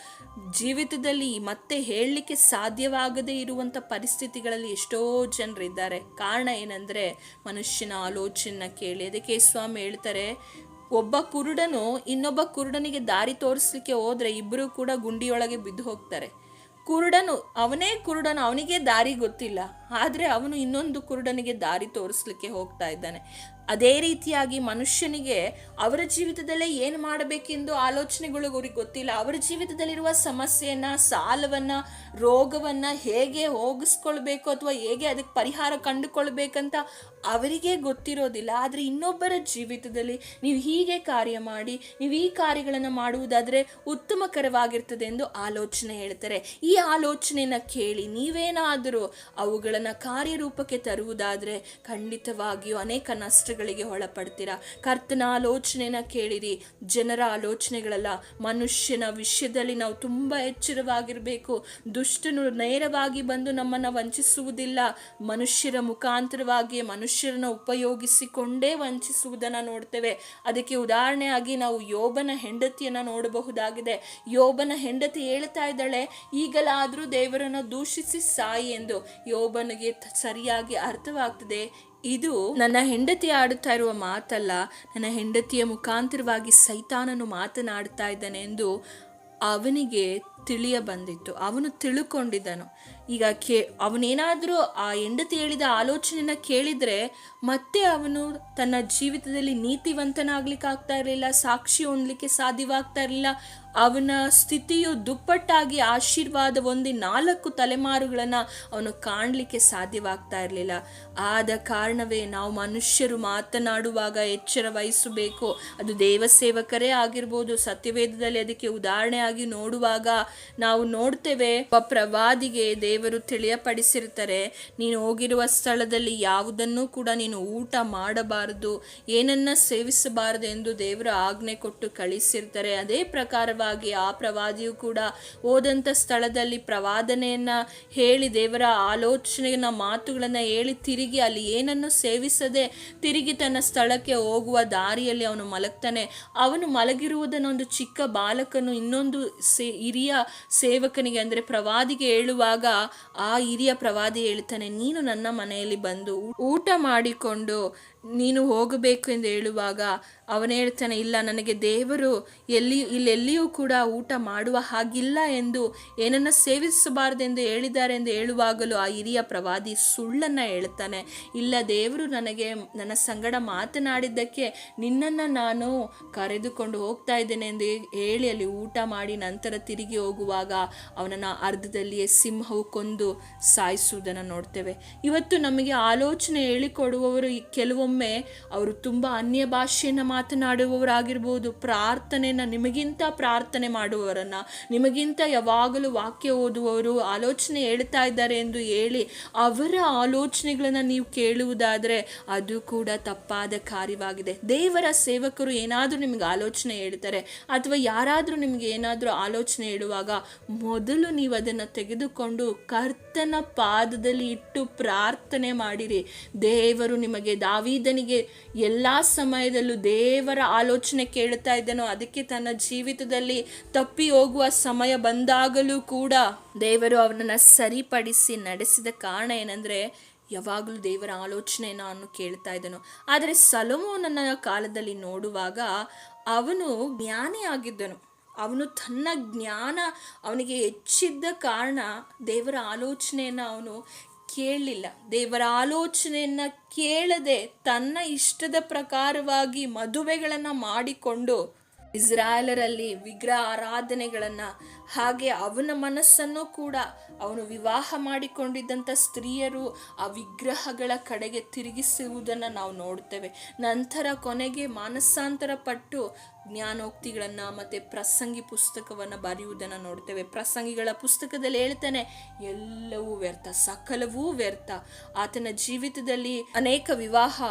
ಜೀವಿತದಲ್ಲಿ ಮತ್ತೆ ಹೇಳಲಿಕ್ಕೆ ಸಾಧ್ಯವಾಗದೇ ಇರುವಂಥ ಪರಿಸ್ಥಿತಿಗಳಲ್ಲಿ ಎಷ್ಟೋ ಜನರಿದ್ದಾರೆ. ಕಾರಣ ಏನಂದರೆ ಮನುಷ್ಯನ ಆಲೋಚನೆನ ಕೇಳಿ. ಅದಕ್ಕೆ ಸ್ವಾಮಿ ಹೇಳ್ತಾರೆ, ಒಬ್ಬ ಕುರುಡನು ಇನ್ನೊಬ್ಬ ಕುರುಡನಿಗೆ ದಾರಿ ತೋರಿಸ್ಲಿಕ್ಕೆ ಹೋದರೆ ಇಬ್ಬರೂ ಕೂಡ ಗುಂಡಿಯೊಳಗೆ ಬಿದ್ದು ಹೋಗ್ತಾರೆ. ಕುರುಡನು ಅವನೇ ಕುರುಡನು ಅವನಿಗೆ ದಾರಿ ಗೊತ್ತಿಲ್ಲ. ಆದರೆ ಅವನು ಇನ್ನೊಂದು ಕುರುಡನಿಗೆ ದಾರಿ ತೋರಿಸ್ಲಿಕ್ಕೆ ಹೋಗ್ತಾ ಇದ್ದಾನೆ. ಅದೇ ರೀತಿಯಾಗಿ ಮನುಷ್ಯನಿಗೆ ಅವರ ಜೀವಿತದಲ್ಲೇ ಏನು ಮಾಡಬೇಕೆಂದು ಆಲೋಚನೆಗಳು ಅವ್ರಿಗೆ ಗೊತ್ತಿಲ್ಲ. ಅವರ ಜೀವಿತದಲ್ಲಿರುವ ಸಮಸ್ಯೆಯನ್ನು, ಸಾಲವನ್ನು, ರೋಗವನ್ನು ಹೇಗೆ ಹೋಗಿಸ್ಕೊಳ್ಬೇಕು ಅಥವಾ ಹೇಗೆ ಅದಕ್ಕೆ ಪರಿಹಾರ ಕಂಡುಕೊಳ್ಬೇಕಂತ ಅವರಿಗೆ ಗೊತ್ತಿರೋದಿಲ್ಲ. ಆದರೆ ಇನ್ನೊಬ್ಬರ ಜೀವಿತದಲ್ಲಿ ನೀವು ಹೀಗೆ ಕಾರ್ಯ ಮಾಡಿ, ನೀವು ಈ ಕಾರ್ಯಗಳನ್ನು ಮಾಡುವುದಾದರೆ ಉತ್ತಮಕರವಾಗಿರ್ತದೆ ಎಂದು ಆಲೋಚನೆ ಹೇಳ್ತಾರೆ. ಈ ಆಲೋಚನೆಯನ್ನು ಕೇಳಿ ನೀವೇನಾದರೂ ಅವುಗಳನ್ನು ಕಾರ್ಯರೂಪಕ್ಕೆ ತರುವುದಾದರೆ ಖಂಡಿತವಾಗಿಯೂ ಅನೇಕ ನಷ್ಟಗಳಿಗೆ ಒಳಪಡ್ತೀರಾ ಕರ್ತನ ಆಲೋಚನೆನ ಕೇಳಿರಿ. ಜನರ ಆಲೋಚನೆಗಳಲ್ಲ, ಮನುಷ್ಯನ ವಿಷಯದಲ್ಲಿ ನಾವು ತುಂಬ ಎಚ್ಚರವಾಗಿರಬೇಕು. ದುಷ್ಟನು ನೇರವಾಗಿ ಬಂದು ನಮ್ಮನ್ನು ವಂಚಿಸುವುದಿಲ್ಲ. ಮನುಷ್ಯರ ಮುಖಾಂತರವಾಗಿ ಮನುಷ್ಯರನ್ನು ಉಪಯೋಗಿಸಿಕೊಂಡೇ ವಂಚಿಸುವುದನ್ನು ನೋಡ್ತೇವೆ. ಅದಕ್ಕೆ ಉದಾಹರಣೆಯಾಗಿ ನಾವು ಯೋಬನ ಹೆಂಡತಿಯನ್ನು ನೋಡಬಹುದಾಗಿದೆ. ಯೋಬನ ಹೆಂಡತಿ ಹೇಳ್ತಾ ಇದ್ದಾಳೆ, ಈಗಲಾದರೂ ದೇವರನ್ನು ದೂಷಿಸಿ ಸಾಯಿ ಎಂದು. ಯೋಬನಿಗೆ ಸರಿಯಾಗಿ ಅರ್ಥವಾಗ್ತದೆ ಇದು ನನ್ನ ಹೆಂಡತಿ ಆಡುತ್ತಾ ಇರುವ ಮಾತಲ್ಲ, ನನ್ನ ಹೆಂಡತಿಯ ಮುಖಾಂತರವಾಗಿ ಸೈತಾನನು ಮಾತನಾಡ್ತಾ ಇದ್ದಾನೆ ಎಂದು ಅವನಿಗೆ ತಿಳಿಯ ಬಂದಿತ್ತು. ಅವನು ತಿಳ್ಕೊಂಡಿದ್ದನು. ಈಗ ಕೇ, ಅವನೇನಾದರೂ ಆ ಹೆಂಡತಿ ಹೇಳಿದ ಆಲೋಚನೆನ ಕೇಳಿದರೆ ಮತ್ತೆ ಅವನು ತನ್ನ ಜೀವಿತದಲ್ಲಿ ನೀತಿವಂತನಾಗ್ಲಿಕ್ಕೆ ಆಗ್ತಾ ಇರಲಿಲ್ಲ, ಸಾಕ್ಷಿ ಹೊಂದಲಿಕ್ಕೆ ಸಾಧ್ಯವಾಗ್ತಾ ಇರಲಿಲ್ಲ ಅವನ ಸ್ಥಿತಿಯು ದುಪ್ಪಟ್ಟಾಗಿ ಆಶೀರ್ವಾದ ಹೊಂದಿ ನಾಲ್ಕು ತಲೆಮಾರುಗಳನ್ನು ಅವನು ಕಾಣಲಿಕ್ಕೆ ಸಾಧ್ಯವಾಗ್ತಾ ಇರಲಿಲ್ಲ. ಆದ ಕಾರಣವೇ ನಾವು ಮನುಷ್ಯರು ಮಾತನಾಡುವಾಗ ಎಚ್ಚರ ವಹಿಸಬೇಕು. ಅದು ದೇವಸೇವಕರೇ ಆಗಿರ್ಬೋದು, ಸತ್ಯವೇದದಲ್ಲಿ ಅದಕ್ಕೆ ಉದಾಹರಣೆಯಾಗಿ ನೋಡುವಾಗ ನಾವು ನೋಡ್ತೇವೆ ಒಬ್ಬ ಪ್ರವಾದಿಗೆ ದೇವರು ತಿಳಿಯಪಡಿಸಿರ್ತಾರೆ, ನೀನು ಹೋಗಿರುವ ಸ್ಥಳದಲ್ಲಿ ಯಾವುದನ್ನು ಕೂಡ ನೀನು ಊಟ ಮಾಡಬಾರದು, ಏನನ್ನ ಸೇವಿಸಬಾರದು ಎಂದು ದೇವರು ಆಜ್ಞೆ ಕೊಟ್ಟು ಕಳಿಸಿರ್ತಾರೆ. ಅದೇ ಪ್ರಕಾರವಾಗಿ ಆ ಪ್ರವಾದಿಯು ಕೂಡ ಹೋದಂಥ ಸ್ಥಳದಲ್ಲಿ ಪ್ರವಾದನೆಯನ್ನ ಹೇಳಿ ದೇವರ ಆಲೋಚನೆಯ ಮಾತುಗಳನ್ನ ಹೇಳಿ ತಿರುಗಿ ಅಲ್ಲಿ ಏನನ್ನು ಸೇವಿಸದೆ ತಿರುಗಿ ತನ್ನ ಸ್ಥಳಕ್ಕೆ ಹೋಗುವ ದಾರಿಯಲ್ಲಿ ಅವನು ಮಲಗ್ತಾನೆ. ಅವನು ಮಲಗಿರುವುದನ್ನು ಒಂದು ಚಿಕ್ಕ ಬಾಲಕನು ಇನ್ನೊಂದು ಸೇ, ಹಿರಿಯ ಸೇವಕನಿಗೆ, ಅಂದರೆ ಪ್ರವಾದಿಗೆ ಹೇಳುವಾಗ ಆ ಹಿರಿಯ ಪ್ರವಾದಿ ಹೇಳ್ತಾನೆ, ನೀನು ನನ್ನ ಮನೆಯಲ್ಲಿ ಬಂದು ಊಟ ಮಾಡಿಕೊಂಡು ನೀನು ಹೋಗಬೇಕು ಎಂದು ಹೇಳುವಾಗ ಅವನು ಹೇಳ್ತಾನೆ, ಇಲ್ಲ, ನನಗೆ ದೇವರು ಎಲ್ಲಿ, ಇಲ್ಲೆಲ್ಲಿಯೂ ಕೂಡ ಊಟ ಮಾಡುವ ಹಾಗಿಲ್ಲ ಎಂದು ಏನನ್ನು ಸೇವಿಸಬಾರದೆಂದು ಹೇಳಿದ್ದಾರೆ ಎಂದು ಹೇಳುವಾಗಲೂ ಆ ಹಿರಿಯ ಪ್ರವಾದಿ ಸುಳ್ಳನ್ನು ಹೇಳ್ತಾನೆ, ಇಲ್ಲ, ದೇವರು ನನಗೆ, ನನ್ನ ಸಂಗಡ ಮಾತನಾಡಿದ್ದಕ್ಕೆ ನಿನ್ನನ್ನು ನಾನು ಕರೆದುಕೊಂಡು ಹೋಗ್ತಾ ಇದ್ದೇನೆ ಎಂದು ಹೇಳಿ ಅಲ್ಲಿ ಊಟ ಮಾಡಿ ನಂತರ ತಿರುಗಿ ಹೋಗುವಾಗ ಅವನನ್ನು ಅರ್ಧದಲ್ಲಿಯೇ ಸಿಂಹವು ಕೊಂದು ಸಾಯಿಸುವುದನ್ನು ನೋಡ್ತೇವೆ. ಇವತ್ತು ನಮಗೆ ಆಲೋಚನೆ ಹೇಳಿಕೊಡುವವರು ಈ ಕೆಲವೊಮ್ಮೆ ಅವರು ತುಂಬ ಅನ್ಯ ಭಾಷೆಯನ್ನು ಮಾತನಾಡುವವರಾಗಿರ್ಬೋದು, ಪ್ರಾರ್ಥನೆಯನ್ನು, ನಿಮಗಿಂತ ಪ್ರಾರ್ಥನೆ ಮಾಡುವವರನ್ನ, ನಿಮಗಿಂತ ಯಾವಾಗಲೂ ವಾಕ್ಯ ಓದುವವರು ಆಲೋಚನೆ ಹೇಳ್ತಾ ಇದ್ದಾರೆ ಎಂದು ಹೇಳಿ ಅವರ ಆಲೋಚನೆಗಳನ್ನು ನೀವು ಕೇಳುವುದಾದರೆ ಅದು ಕೂಡ ತಪ್ಪಾದ ಕಾರ್ಯವಾಗಿದೆ. ದೇವರ ಸೇವಕರು ಏನಾದರೂ ನಿಮಗೆ ಆಲೋಚನೆ ಹೇಳ್ತಾರೆ ಅಥವಾ ಯಾರಾದರೂ ನಿಮಗೆ ಏನಾದರೂ ಆಲೋಚನೆ ಹೇಳುವಾಗ ಮೊದಲು ನೀವು ಅದನ್ನು ತೆಗೆದುಕೊಂಡು ಕರ್ತನ ಪಾದದಲ್ಲಿ ಇಟ್ಟು ಪ್ರಾರ್ಥನೆ ಮಾಡಿರಿ. ದೇವರು ನಿಮಗೆ ದಾವೀದನಿಗೆ ಎಲ್ಲ ಸಮಯದಲ್ಲೂ ದೇವರ ಆಲೋಚನೆ ಕೇಳ್ತಾ ಇದ್ದನೋ, ಅದಕ್ಕೆ ತನ್ನ ಜೀವಿತದಲ್ಲಿ ತಪ್ಪಿ ಹೋಗುವ ಸಮಯ ಬಂದಾಗಲೂ ಕೂಡ ದೇವರು ಅವನನ್ನು ಸರಿಪಡಿಸಿ ನಡೆಸಿದ ಕಾರಣ ಏನಂದರೆ, ಯಾವಾಗಲೂ ದೇವರ ಆಲೋಚನೆಯನ್ನು ಅವನು ಕೇಳ್ತಾ ಇದ್ದನು. ಆದರೆ ಸಲಮೋನನ ಕಾಲದಲ್ಲಿ ನೋಡುವಾಗ ಅವನು ಜ್ಞಾನಿ ಆಗಿದ್ದನು. ಅವನು ತನ್ನ ಜ್ಞಾನ ಅವನಿಗೆ ಹೆಚ್ಚಿದ್ದ ಕಾರಣ ದೇವರ ಆಲೋಚನೆಯನ್ನು ಅವನು ಕೇಳಲಿಲ್ಲ. ದೇವರ ಆಲೋಚನೆಯನ್ನು ಕೇಳದೆ ತನ್ನ ಇಷ್ಟದ ಪ್ರಕಾರವಾಗಿ ಮದುವೆಗಳನ್ನು ಮಾಡಿಕೊಂಡು ಇಸ್ರಾಯೇಲರಲ್ಲಿ ವಿಗ್ರಹ ಆರಾಧನೆಗಳನ್ನು ಹಾಗೆ ಅವನ ಮನಸ್ಸನ್ನು ಕೂಡ ಅವನು ವಿವಾಹ ಮಾಡಿಕೊಂಡಿದ್ದಂಥ ಸ್ತ್ರೀಯರು ಆ ವಿಗ್ರಹಗಳ ಕಡೆಗೆ ತಿರುಗಿಸುವುದನ್ನು ನಾವು ನೋಡ್ತೇವೆ. ನಂತರ ಕೊನೆಗೆ ಮಾನಸಾಂತರ ಪಟ್ಟು ಜ್ಞಾನೋಕ್ತಿಗಳನ್ನು ಮತ್ತು ಪ್ರಸಂಗಿ ಪುಸ್ತಕವನ್ನು ಬರೆಯುವುದನ್ನು ನೋಡ್ತೇವೆ. ಪ್ರಸಂಗಿಗಳ ಪುಸ್ತಕದಲ್ಲಿ ಹೇಳ್ತಾನೆ, ಎಲ್ಲವೂ ವ್ಯರ್ಥ, ಸಕಲವೂ ವ್ಯರ್ಥ. ಆತನ ಜೀವಿತದಲ್ಲಿ ಅನೇಕ ವಿವಾಹ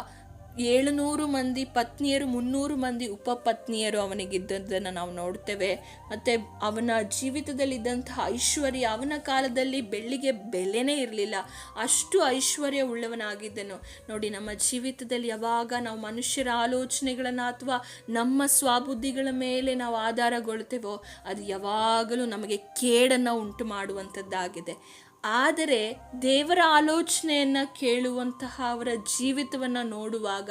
ಏಳುನೂರು ಮಂದಿ ಪತ್ನಿಯರು, ಮುನ್ನೂರು ಮಂದಿ ಉಪಪತ್ನಿಯರು ಅವನಿಗಿದ್ದದ್ದನ್ನು ನಾವು ನೋಡ್ತೇವೆ. ಮತ್ತು ಅವನ ಜೀವಿತದಲ್ಲಿದ್ದಂತಹ ಐಶ್ವರ್ಯ ಅವನ ಕಾಲದಲ್ಲಿ ಬೆಳ್ಳಿಗೆ ಬೆಲೆನೇ ಇರಲಿಲ್ಲ. ಅಷ್ಟು ಐಶ್ವರ್ಯ ಉಳ್ಳವನಾಗಿದ್ದನು ನೋಡಿ, ನಮ್ಮ ಜೀವಿತದಲ್ಲಿ ಯಾವಾಗ ನಾವು ಮನುಷ್ಯರ ಆಲೋಚನೆಗಳನ್ನು ಅಥವಾ ನಮ್ಮ ಸ್ವಾಬುದ್ಧಿಗಳ ಮೇಲೆ ನಾವು ಆಧಾರಗೊಳ್ತೇವೋ, ಅದು ಯಾವಾಗಲೂ ನಮಗೆ ಕೇಡನ್ನು ಉಂಟು ಮಾಡುವಂಥದ್ದಾಗಿದೆ ಆದರೆ ದೇವರ ಆಲೋಚನೆಯನ್ನು ಕೇಳುವಂತಹ ಅವರ ಜೀವಿತವನ್ನು ನೋಡುವಾಗ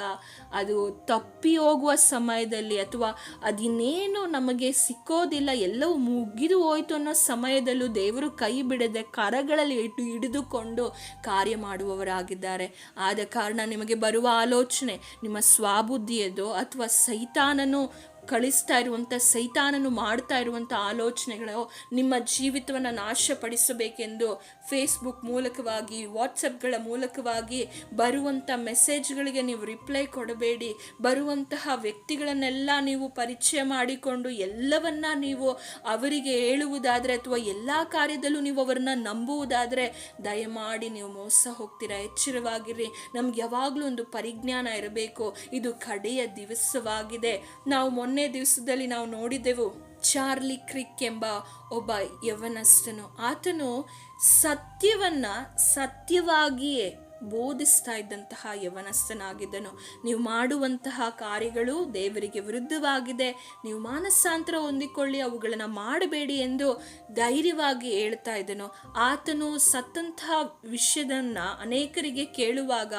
ಅದು ತಪ್ಪಿ ಹೋಗುವ ಸಮಯದಲ್ಲಿ ಅಥವಾ ಅದಿನ್ನೇನು ನಮಗೆ ಸಿಕ್ಕೋದಿಲ್ಲ, ಎಲ್ಲವೂ ಮುಗಿದು ಹೋಯ್ತು ಅನ್ನೋ ಸಮಯದಲ್ಲೂ ದೇವರು ಕೈ ಬಿಡದೆ ಕರಗಳಲ್ಲಿ ಇಟ್ಟು ಹಿಡಿದುಕೊಂಡು ಕಾರ್ಯ ಮಾಡುವವರಾಗಿದ್ದಾರೆ. ಆದ ಕಾರಣ ನಿಮಗೆ ಬರುವ ಆಲೋಚನೆ ನಿಮ್ಮ ಸ್ವಬುದ್ಧಿಯದೋ ಅಥವಾ ಸೈತಾನನು ಕಳಿಸ್ತಾ ಇರುವಂಥ, ಸೈತಾನನು ಮಾಡ್ತಾ ಇರುವಂಥ ಆಲೋಚನೆಗಳು ನಿಮ್ಮ ಜೀವಿತವನ್ನು ನಾಶಪಡಿಸಬೇಕೆಂದು ಫೇಸ್ಬುಕ್ ಮೂಲಕವಾಗಿ ವಾಟ್ಸಪ್ಗಳ ಮೂಲಕವಾಗಿ ಬರುವಂಥ ಮೆಸೇಜ್ಗಳಿಗೆ ನೀವು ರಿಪ್ಲೈ ಕೊಡಬೇಡಿ. ಬರುವಂತಹ ವ್ಯಕ್ತಿಗಳನ್ನೆಲ್ಲ ನೀವು ಪರಿಚಯ ಮಾಡಿಕೊಂಡು ಎಲ್ಲವನ್ನ ನೀವು ಅವರಿಗೆ ಹೇಳುವುದಾದರೆ ಅಥವಾ ಎಲ್ಲ ಕಾರ್ಯದಲ್ಲೂ ನೀವು ಅವರನ್ನ ನಂಬುವುದಾದರೆ ದಯಮಾಡಿ ನೀವು ಮೋಸ ಹೋಗ್ತೀರಾ ಎಚ್ಚರವಾಗಿರಿ ನಮ್ಗೆ ಯಾವಾಗಲೂ ಒಂದು ಪರಿಜ್ಞಾನ ಇರಬೇಕು. ಇದು ಕಡೆಯ ದಿವಸವಾಗಿದೆ. ನಾವು ಮೊನ್ನೆ ದಿವಸದಲ್ಲಿ ನಾವು ನೋಡಿದೆವು ಚಾರ್ಲಿ ಕ್ರಿಕ್ ಎಂಬ ಒಬ್ಬ ಯವನಸ್ಥನು. ಆತನು ಸತ್ಯವನ್ನ ಸತ್ಯವಾಗಿಯೇ ಬೋಧಿಸ್ತಾ ಇದ್ದಂತಹ ಯವನಸ್ಥನಾಗಿದ್ದನು. ನೀವು ಮಾಡುವಂತಹ ಕಾರ್ಯಗಳು ದೇವರಿಗೆ ವಿರುದ್ಧವಾಗಿದೆ. ನೀವು ಮಾನಸಾಂತರ ಹೊಂದಿಕೊಳ್ಳಿ, ಅವುಗಳನ್ನು ಮಾಡಬೇಡಿ ಎಂದು ಧೈರ್ಯವಾಗಿ ಹೇಳ್ತಾ ಇದ್ದನು. ಆತನು ಸತ್ತಂತಹ ವಿಷಯದನ್ನ ಅನೇಕರಿಗೆ ಕೇಳುವಾಗ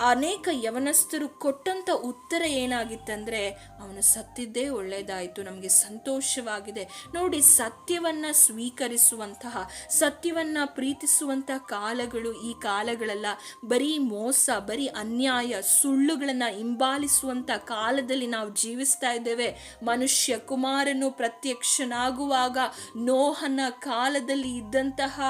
ಅನೇಕ ಯವನಸ್ಥರು ಕೊಟ್ಟಂಥ ಉತ್ತರ ಏನಾಗಿತ್ತಂದರೆ, ಅವನು ಸತ್ತಿದ್ದೇ ಒಳ್ಳೆಯದಾಯಿತು ನಮಗೆ ಸಂತೋಷವಾಗಿದೆ. ನೋಡಿ, ಸತ್ಯವನ್ನು ಸ್ವೀಕರಿಸುವಂತಹ, ಸತ್ಯವನ್ನು ಪ್ರೀತಿಸುವಂತಹ ಕಾಲಗಳು ಈ ಕಾಲಗಳೆಲ್ಲ. ಬರೀ ಮೋಸ, ಬರೀ ಅನ್ಯಾಯ, ಸುಳ್ಳುಗಳನ್ನು ಹಿಂಬಾಲಿಸುವಂಥ ಕಾಲದಲ್ಲಿ ನಾವು ಜೀವಿಸ್ತಾ ಇದ್ದೇವೆ. ಮನುಷ್ಯ ಕುಮಾರನು ಪ್ರತ್ಯಕ್ಷನಾಗುವಾಗ ನೋಹನ ಕಾಲದಲ್ಲಿ ಇದ್ದಂತಹ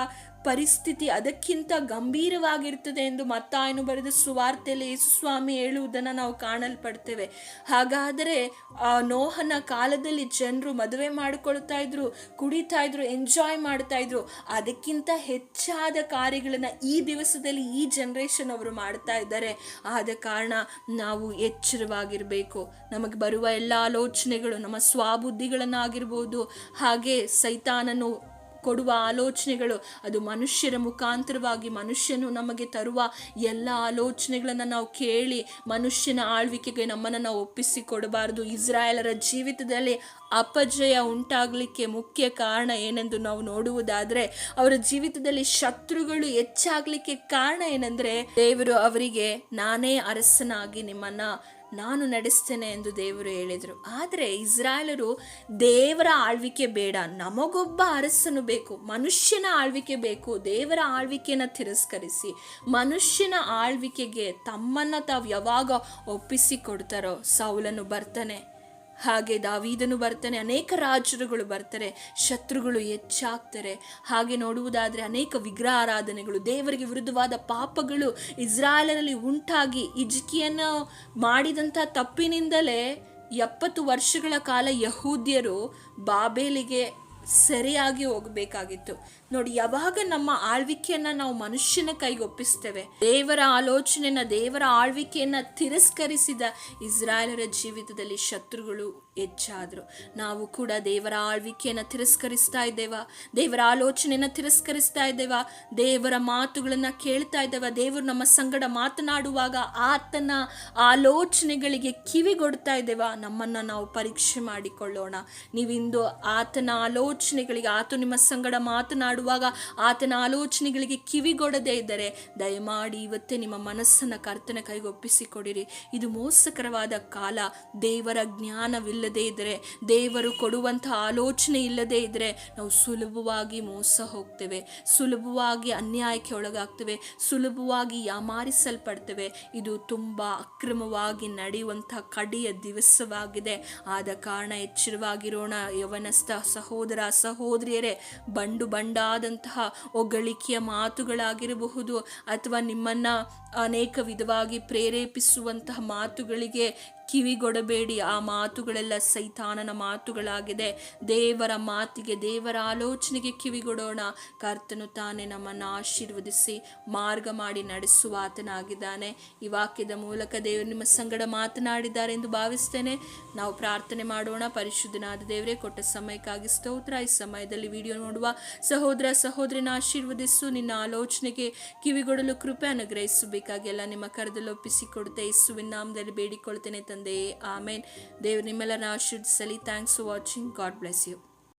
ಪರಿಸ್ಥಿತಿ ಅದಕ್ಕಿಂತ ಗಂಭೀರವಾಗಿರ್ತದೆ ಎಂದು ಮತ್ತಾಯನು ಬರೆದ ಸುವಾರ್ತೆಯಲ್ಲಿ ಯೇಸುಸ್ವಾಮಿ ಹೇಳುವುದನ್ನು ನಾವು ಕಾಣಲ್ಪಡ್ತೇವೆ. ಹಾಗಾದರೆ, ಆ ನೋಹನ ಕಾಲದಲ್ಲಿ ಜನರು ಮದುವೆ ಮಾಡಿಕೊಳ್ತಾ ಇದ್ರು, ಕುಡಿತಾ ಇದ್ರು ಎಂಜಾಯ್ ಮಾಡ್ತಾ ಇದ್ರು, ಅದಕ್ಕಿಂತ ಹೆಚ್ಚಾದ ಕಾರ್ಯಗಳನ್ನು ಈ ದಿವಸದಲ್ಲಿ ಈ ಜನ್ರೇಷನ್ ಅವರು ಮಾಡ್ತಾ ಇದ್ದಾರೆ. ಆದ ಕಾರಣ ನಾವು ಎಚ್ಚರವಾಗಿರಬೇಕು. ನಮಗೆ ಬರುವ ಎಲ್ಲ ಆಲೋಚನೆಗಳು ನಮ್ಮ ಸ್ವಾಬುದ್ಧಿಗಳನ್ನಾಗಿರ್ಬೋದು. ಹಾಗೆ ಸೈತಾನನು ಕೊಡುವ ಆಲೋಚನೆಗಳು, ಅದು ಮನುಷ್ಯರ ಮುಖಾಂತರವಾಗಿ ಮನುಷ್ಯನು ನಮಗೆ ತರುವ ಎಲ್ಲ ಆಲೋಚನೆಗಳನ್ನು ನಾವು ಕೇಳಿ ಮನುಷ್ಯನ ಆಳ್ವಿಕೆಗೆ ನಮ್ಮನ್ನು ನಾವು ಒಪ್ಪಿಸಿ ಕೊಡಬಾರದು ಇಸ್ರಾಯೇಲರ ಜೀವಿತದಲ್ಲಿ ಅಪಜಯ ಉಂಟಾಗಲಿಕ್ಕೆ ಮುಖ್ಯ ಕಾರಣ ಏನೆಂದು ನಾವು ನೋಡುವುದಾದರೆ, ಅವರ ಜೀವಿತದಲ್ಲಿ ಶತ್ರುಗಳು ಹೆಚ್ಚಾಗಲಿಕ್ಕೆ ಕಾರಣ ಏನೆಂದರೆ, ದೇವರು ಅವರಿಗೆ ನಾನೇ ಅರಸನಾಗಿ ನಿಮ್ಮನ್ನು ನಾನು ನಡೆಸ್ತೇನೆ ಎಂದು ದೇವರು ಹೇಳಿದರು. ಆದರೆ ಇಸ್ರಾಯೇಲರು ದೇವರ ಆಳ್ವಿಕೆ ಬೇಡ. ನಮಗೊಬ್ಬ ಅರಸನು ಬೇಕು. ಮನುಷ್ಯನ ಆಳ್ವಿಕೆ ಬೇಕು. ದೇವರ ಆಳ್ವಿಕೆಯನ್ನು ತಿರಸ್ಕರಿಸಿ. ಮನುಷ್ಯನ ಆಳ್ವಿಕೆಗೆ ತಮ್ಮನ್ನು ತಾವು ಯಾವಾಗ ಒಪ್ಪಿಸಿಕೊಡ್ತಾರೋ ಸೌಲನು ಬರ್ತಾನೆ. ಹಾಗೆ ದಾವೀದನು ಬರ್ತಾನೆ, ಅನೇಕ ರಾಜರುಗಳು ಬರ್ತಾರೆ, ಶತ್ರುಗಳು ಹೆಚ್ಚಾಗ್ತಾರೆ. ಹಾಗೆ ನೋಡುವುದಾದರೆ ಅನೇಕ ವಿಗ್ರಹ ಆರಾಧನೆಗಳು, ದೇವರಿಗೆ ವಿರುದ್ಧವಾದ ಪಾಪಗಳು ಇಸ್ರಾಯೇಲರಲ್ಲಿ ಉಂಟಾಗಿ ಇಜ್ಕಿಯನ್ನು ಮಾಡಿದಂಥ ತಪ್ಪಿನಿಂದಲೇ ಎಪ್ಪತ್ತು ವರ್ಷಗಳ ಕಾಲ ಯಹೂದ್ಯರು ಬಾಬೇಲಿಗೆ ಸರಿಯಾಗಿ ಹೋಗಬೇಕಾಗಿತ್ತು. ನೋಡಿ, ಯಾವಾಗ ನಮ್ಮ ಆಳ್ವಿಕೆಯನ್ನ ನಾವು ಮನುಷ್ಯನ ಕೈಗೆ ಒಪ್ಪಿಸ್ತೇವೆ? ದೇವರ ಆಲೋಚನೆಯನ್ನ, ದೇವರ ಆಳ್ವಿಕೆಯನ್ನ ತಿರಸ್ಕರಿಸಿದ ಇಸ್ರಾಯೇಲರ ಜೀವಿತದಲ್ಲಿ ಶತ್ರುಗಳು ಹೆಚ್ಚಾದರು. ನಾವು ಕೂಡ ದೇವರ ಆಳ್ವಿಕೆಯನ್ನ ತಿರಸ್ಕರಿಸ್ತಾ ಇದ್ದೇವ? ದೇವರ ಆಲೋಚನೆಯನ್ನು ತಿರಸ್ಕರಿಸ್ತಾ ಇದ್ದೇವ? ದೇವರ ಮಾತುಗಳನ್ನ ಕೇಳ್ತಾ ಇದ್ದೇವ? ದೇವರು ನಮ್ಮ ಸಂಗಡ ಮಾತನಾಡುವಾಗ ಆತನ ಆಲೋಚನೆಗಳಿಗೆ ಕಿವಿಗೊಡ್ತಾ ಇದ್ದೇವ? ನಮ್ಮನ್ನ ನಾವು ಪರೀಕ್ಷೆ ಮಾಡಿಕೊಳ್ಳೋಣ. ನೀವಿಂದು ಆತನ ಆಲೋಚನೆಗಳಿಗೆ ಆತ ನಿಮ್ಮ ಸಂಗಡ ಮಾತನಾಡುವ ಮಾಡುವಾಗ ಆತನ ಆಲೋಚನೆಗಳಿಗೆ ಕಿವಿಗೊಡದೇ ಇದ್ದರೆ, ದಯಮಾಡಿ ಇವತ್ತೇ ನಿಮ್ಮ ಮನಸ್ಸನ್ನು ಕರ್ತನ ಕೈಗೆ ಒಪ್ಪಿಸಿಕೊಡಿರಿ. ಇದು ಮೋಸಕರವಾದ ಕಾಲ. ದೇವರ ಜ್ಞಾನವಿಲ್ಲದೆ ಇದ್ದರೆ, ದೇವರು ಕೊಡುವಂತಹ ಆಲೋಚನೆ ಇಲ್ಲದೇ ಇದ್ದರೆ, ನಾವು ಸುಲಭವಾಗಿ ಮೋಸ ಹೋಗ್ತೇವೆ. ಸುಲಭವಾಗಿ ಅನ್ಯಾಯಕ್ಕೆ ಒಳಗಾಗ್ತೇವೆ. ಸುಲಭವಾಗಿ ಯಾಮಾರಿಸಲ್ಪಡ್ತೇವೆ. ಇದು ತುಂಬ ಅಕ್ರಮವಾಗಿ ನಡೆಯುವಂತಹ ಕಡೆಯ ದಿವಸವಾಗಿದೆ. ಆದ ಕಾರಣ ಎಚ್ಚರವಾಗಿರೋಣ. ಯವನಸ್ಥ ಸಹೋದರ ಸಹೋದರಿಯರೇ ಬಂಡು ಬಂಡಾದಂತಹ ಒಗಳಿಕೆಯ ಮಾತುಗಳಾಗಿರಬಹುದು ಅಥವಾ ನಿಮ್ಮನ್ನು ಅನೇಕ ವಿಧವಾಗಿ ಪ್ರೇರೇಪಿಸುವಂತಹ ಮಾತುಗಳಿಗೆ ಕಿವಿಗೊಡಬೇಡಿ. ಆ ಮಾತುಗಳೆಲ್ಲ ಸೈತಾನನ ಮಾತುಗಳಾಗಿದೆ. ದೇವರ ಮಾತಿಗೆ ದೇವರ ಆಲೋಚನೆಗೆ ಕಿವಿಗೊಡೋಣ. ಕರ್ತನು ತಾನೇ ನಮ್ಮನ್ನು ಆಶೀರ್ವದಿಸಿ ಮಾರ್ಗ ಮಾಡಿ ನಡೆಸುವ ಆತನಾಗಿದ್ದಾನೆ ಈ ವಾಕ್ಯದ ಮೂಲಕ ದೇವರು ನಿಮ್ಮ ಸಂಗಡ ಮಾತನಾಡಿದ್ದಾರೆ ಎಂದು ಭಾವಿಸ್ತೇನೆ. ನಾವು ಪ್ರಾರ್ಥನೆ ಮಾಡೋಣ. ಪರಿಶುದ್ಧನಾದ ದೇವರೇ, ಕೊಟ್ಟ ಸಮಯಕ್ಕಾಗಿ ಸ್ತೋತ್ರ. ಈ ಸಮಯದಲ್ಲಿ ವಿಡಿಯೋ ನೋಡುವ ಸಹೋದರ ಸಹೋದರಿನ ಆಶೀರ್ವದಿಸು. ನಿನ್ನ ಆಲೋಚನೆಗೆ ಕಿವಿಗೊಡಲು ಕೃಪೆ ಅನುಗ್ರಹಿಸಬೇಕಾಗಿ ಎಲ್ಲ ನಿಮ್ಮ ಕರೆದಲ್ಲಿ ಒಪ್ಪಿಸಿಕೊಡುತ್ತೆ, ಯೇಸುವಿನ ನಾಮದಲ್ಲಿ ಬೇಡಿಕೊಳ್ತೇನೆ ತಂದೆಯೇ ಆಮೇನ್ ದೇವರು ನಿಮ್ಮೆಲ್ಲರನ್ನ ಆಶೀರ್ವದಿಸಲಿ thanks for watching God bless you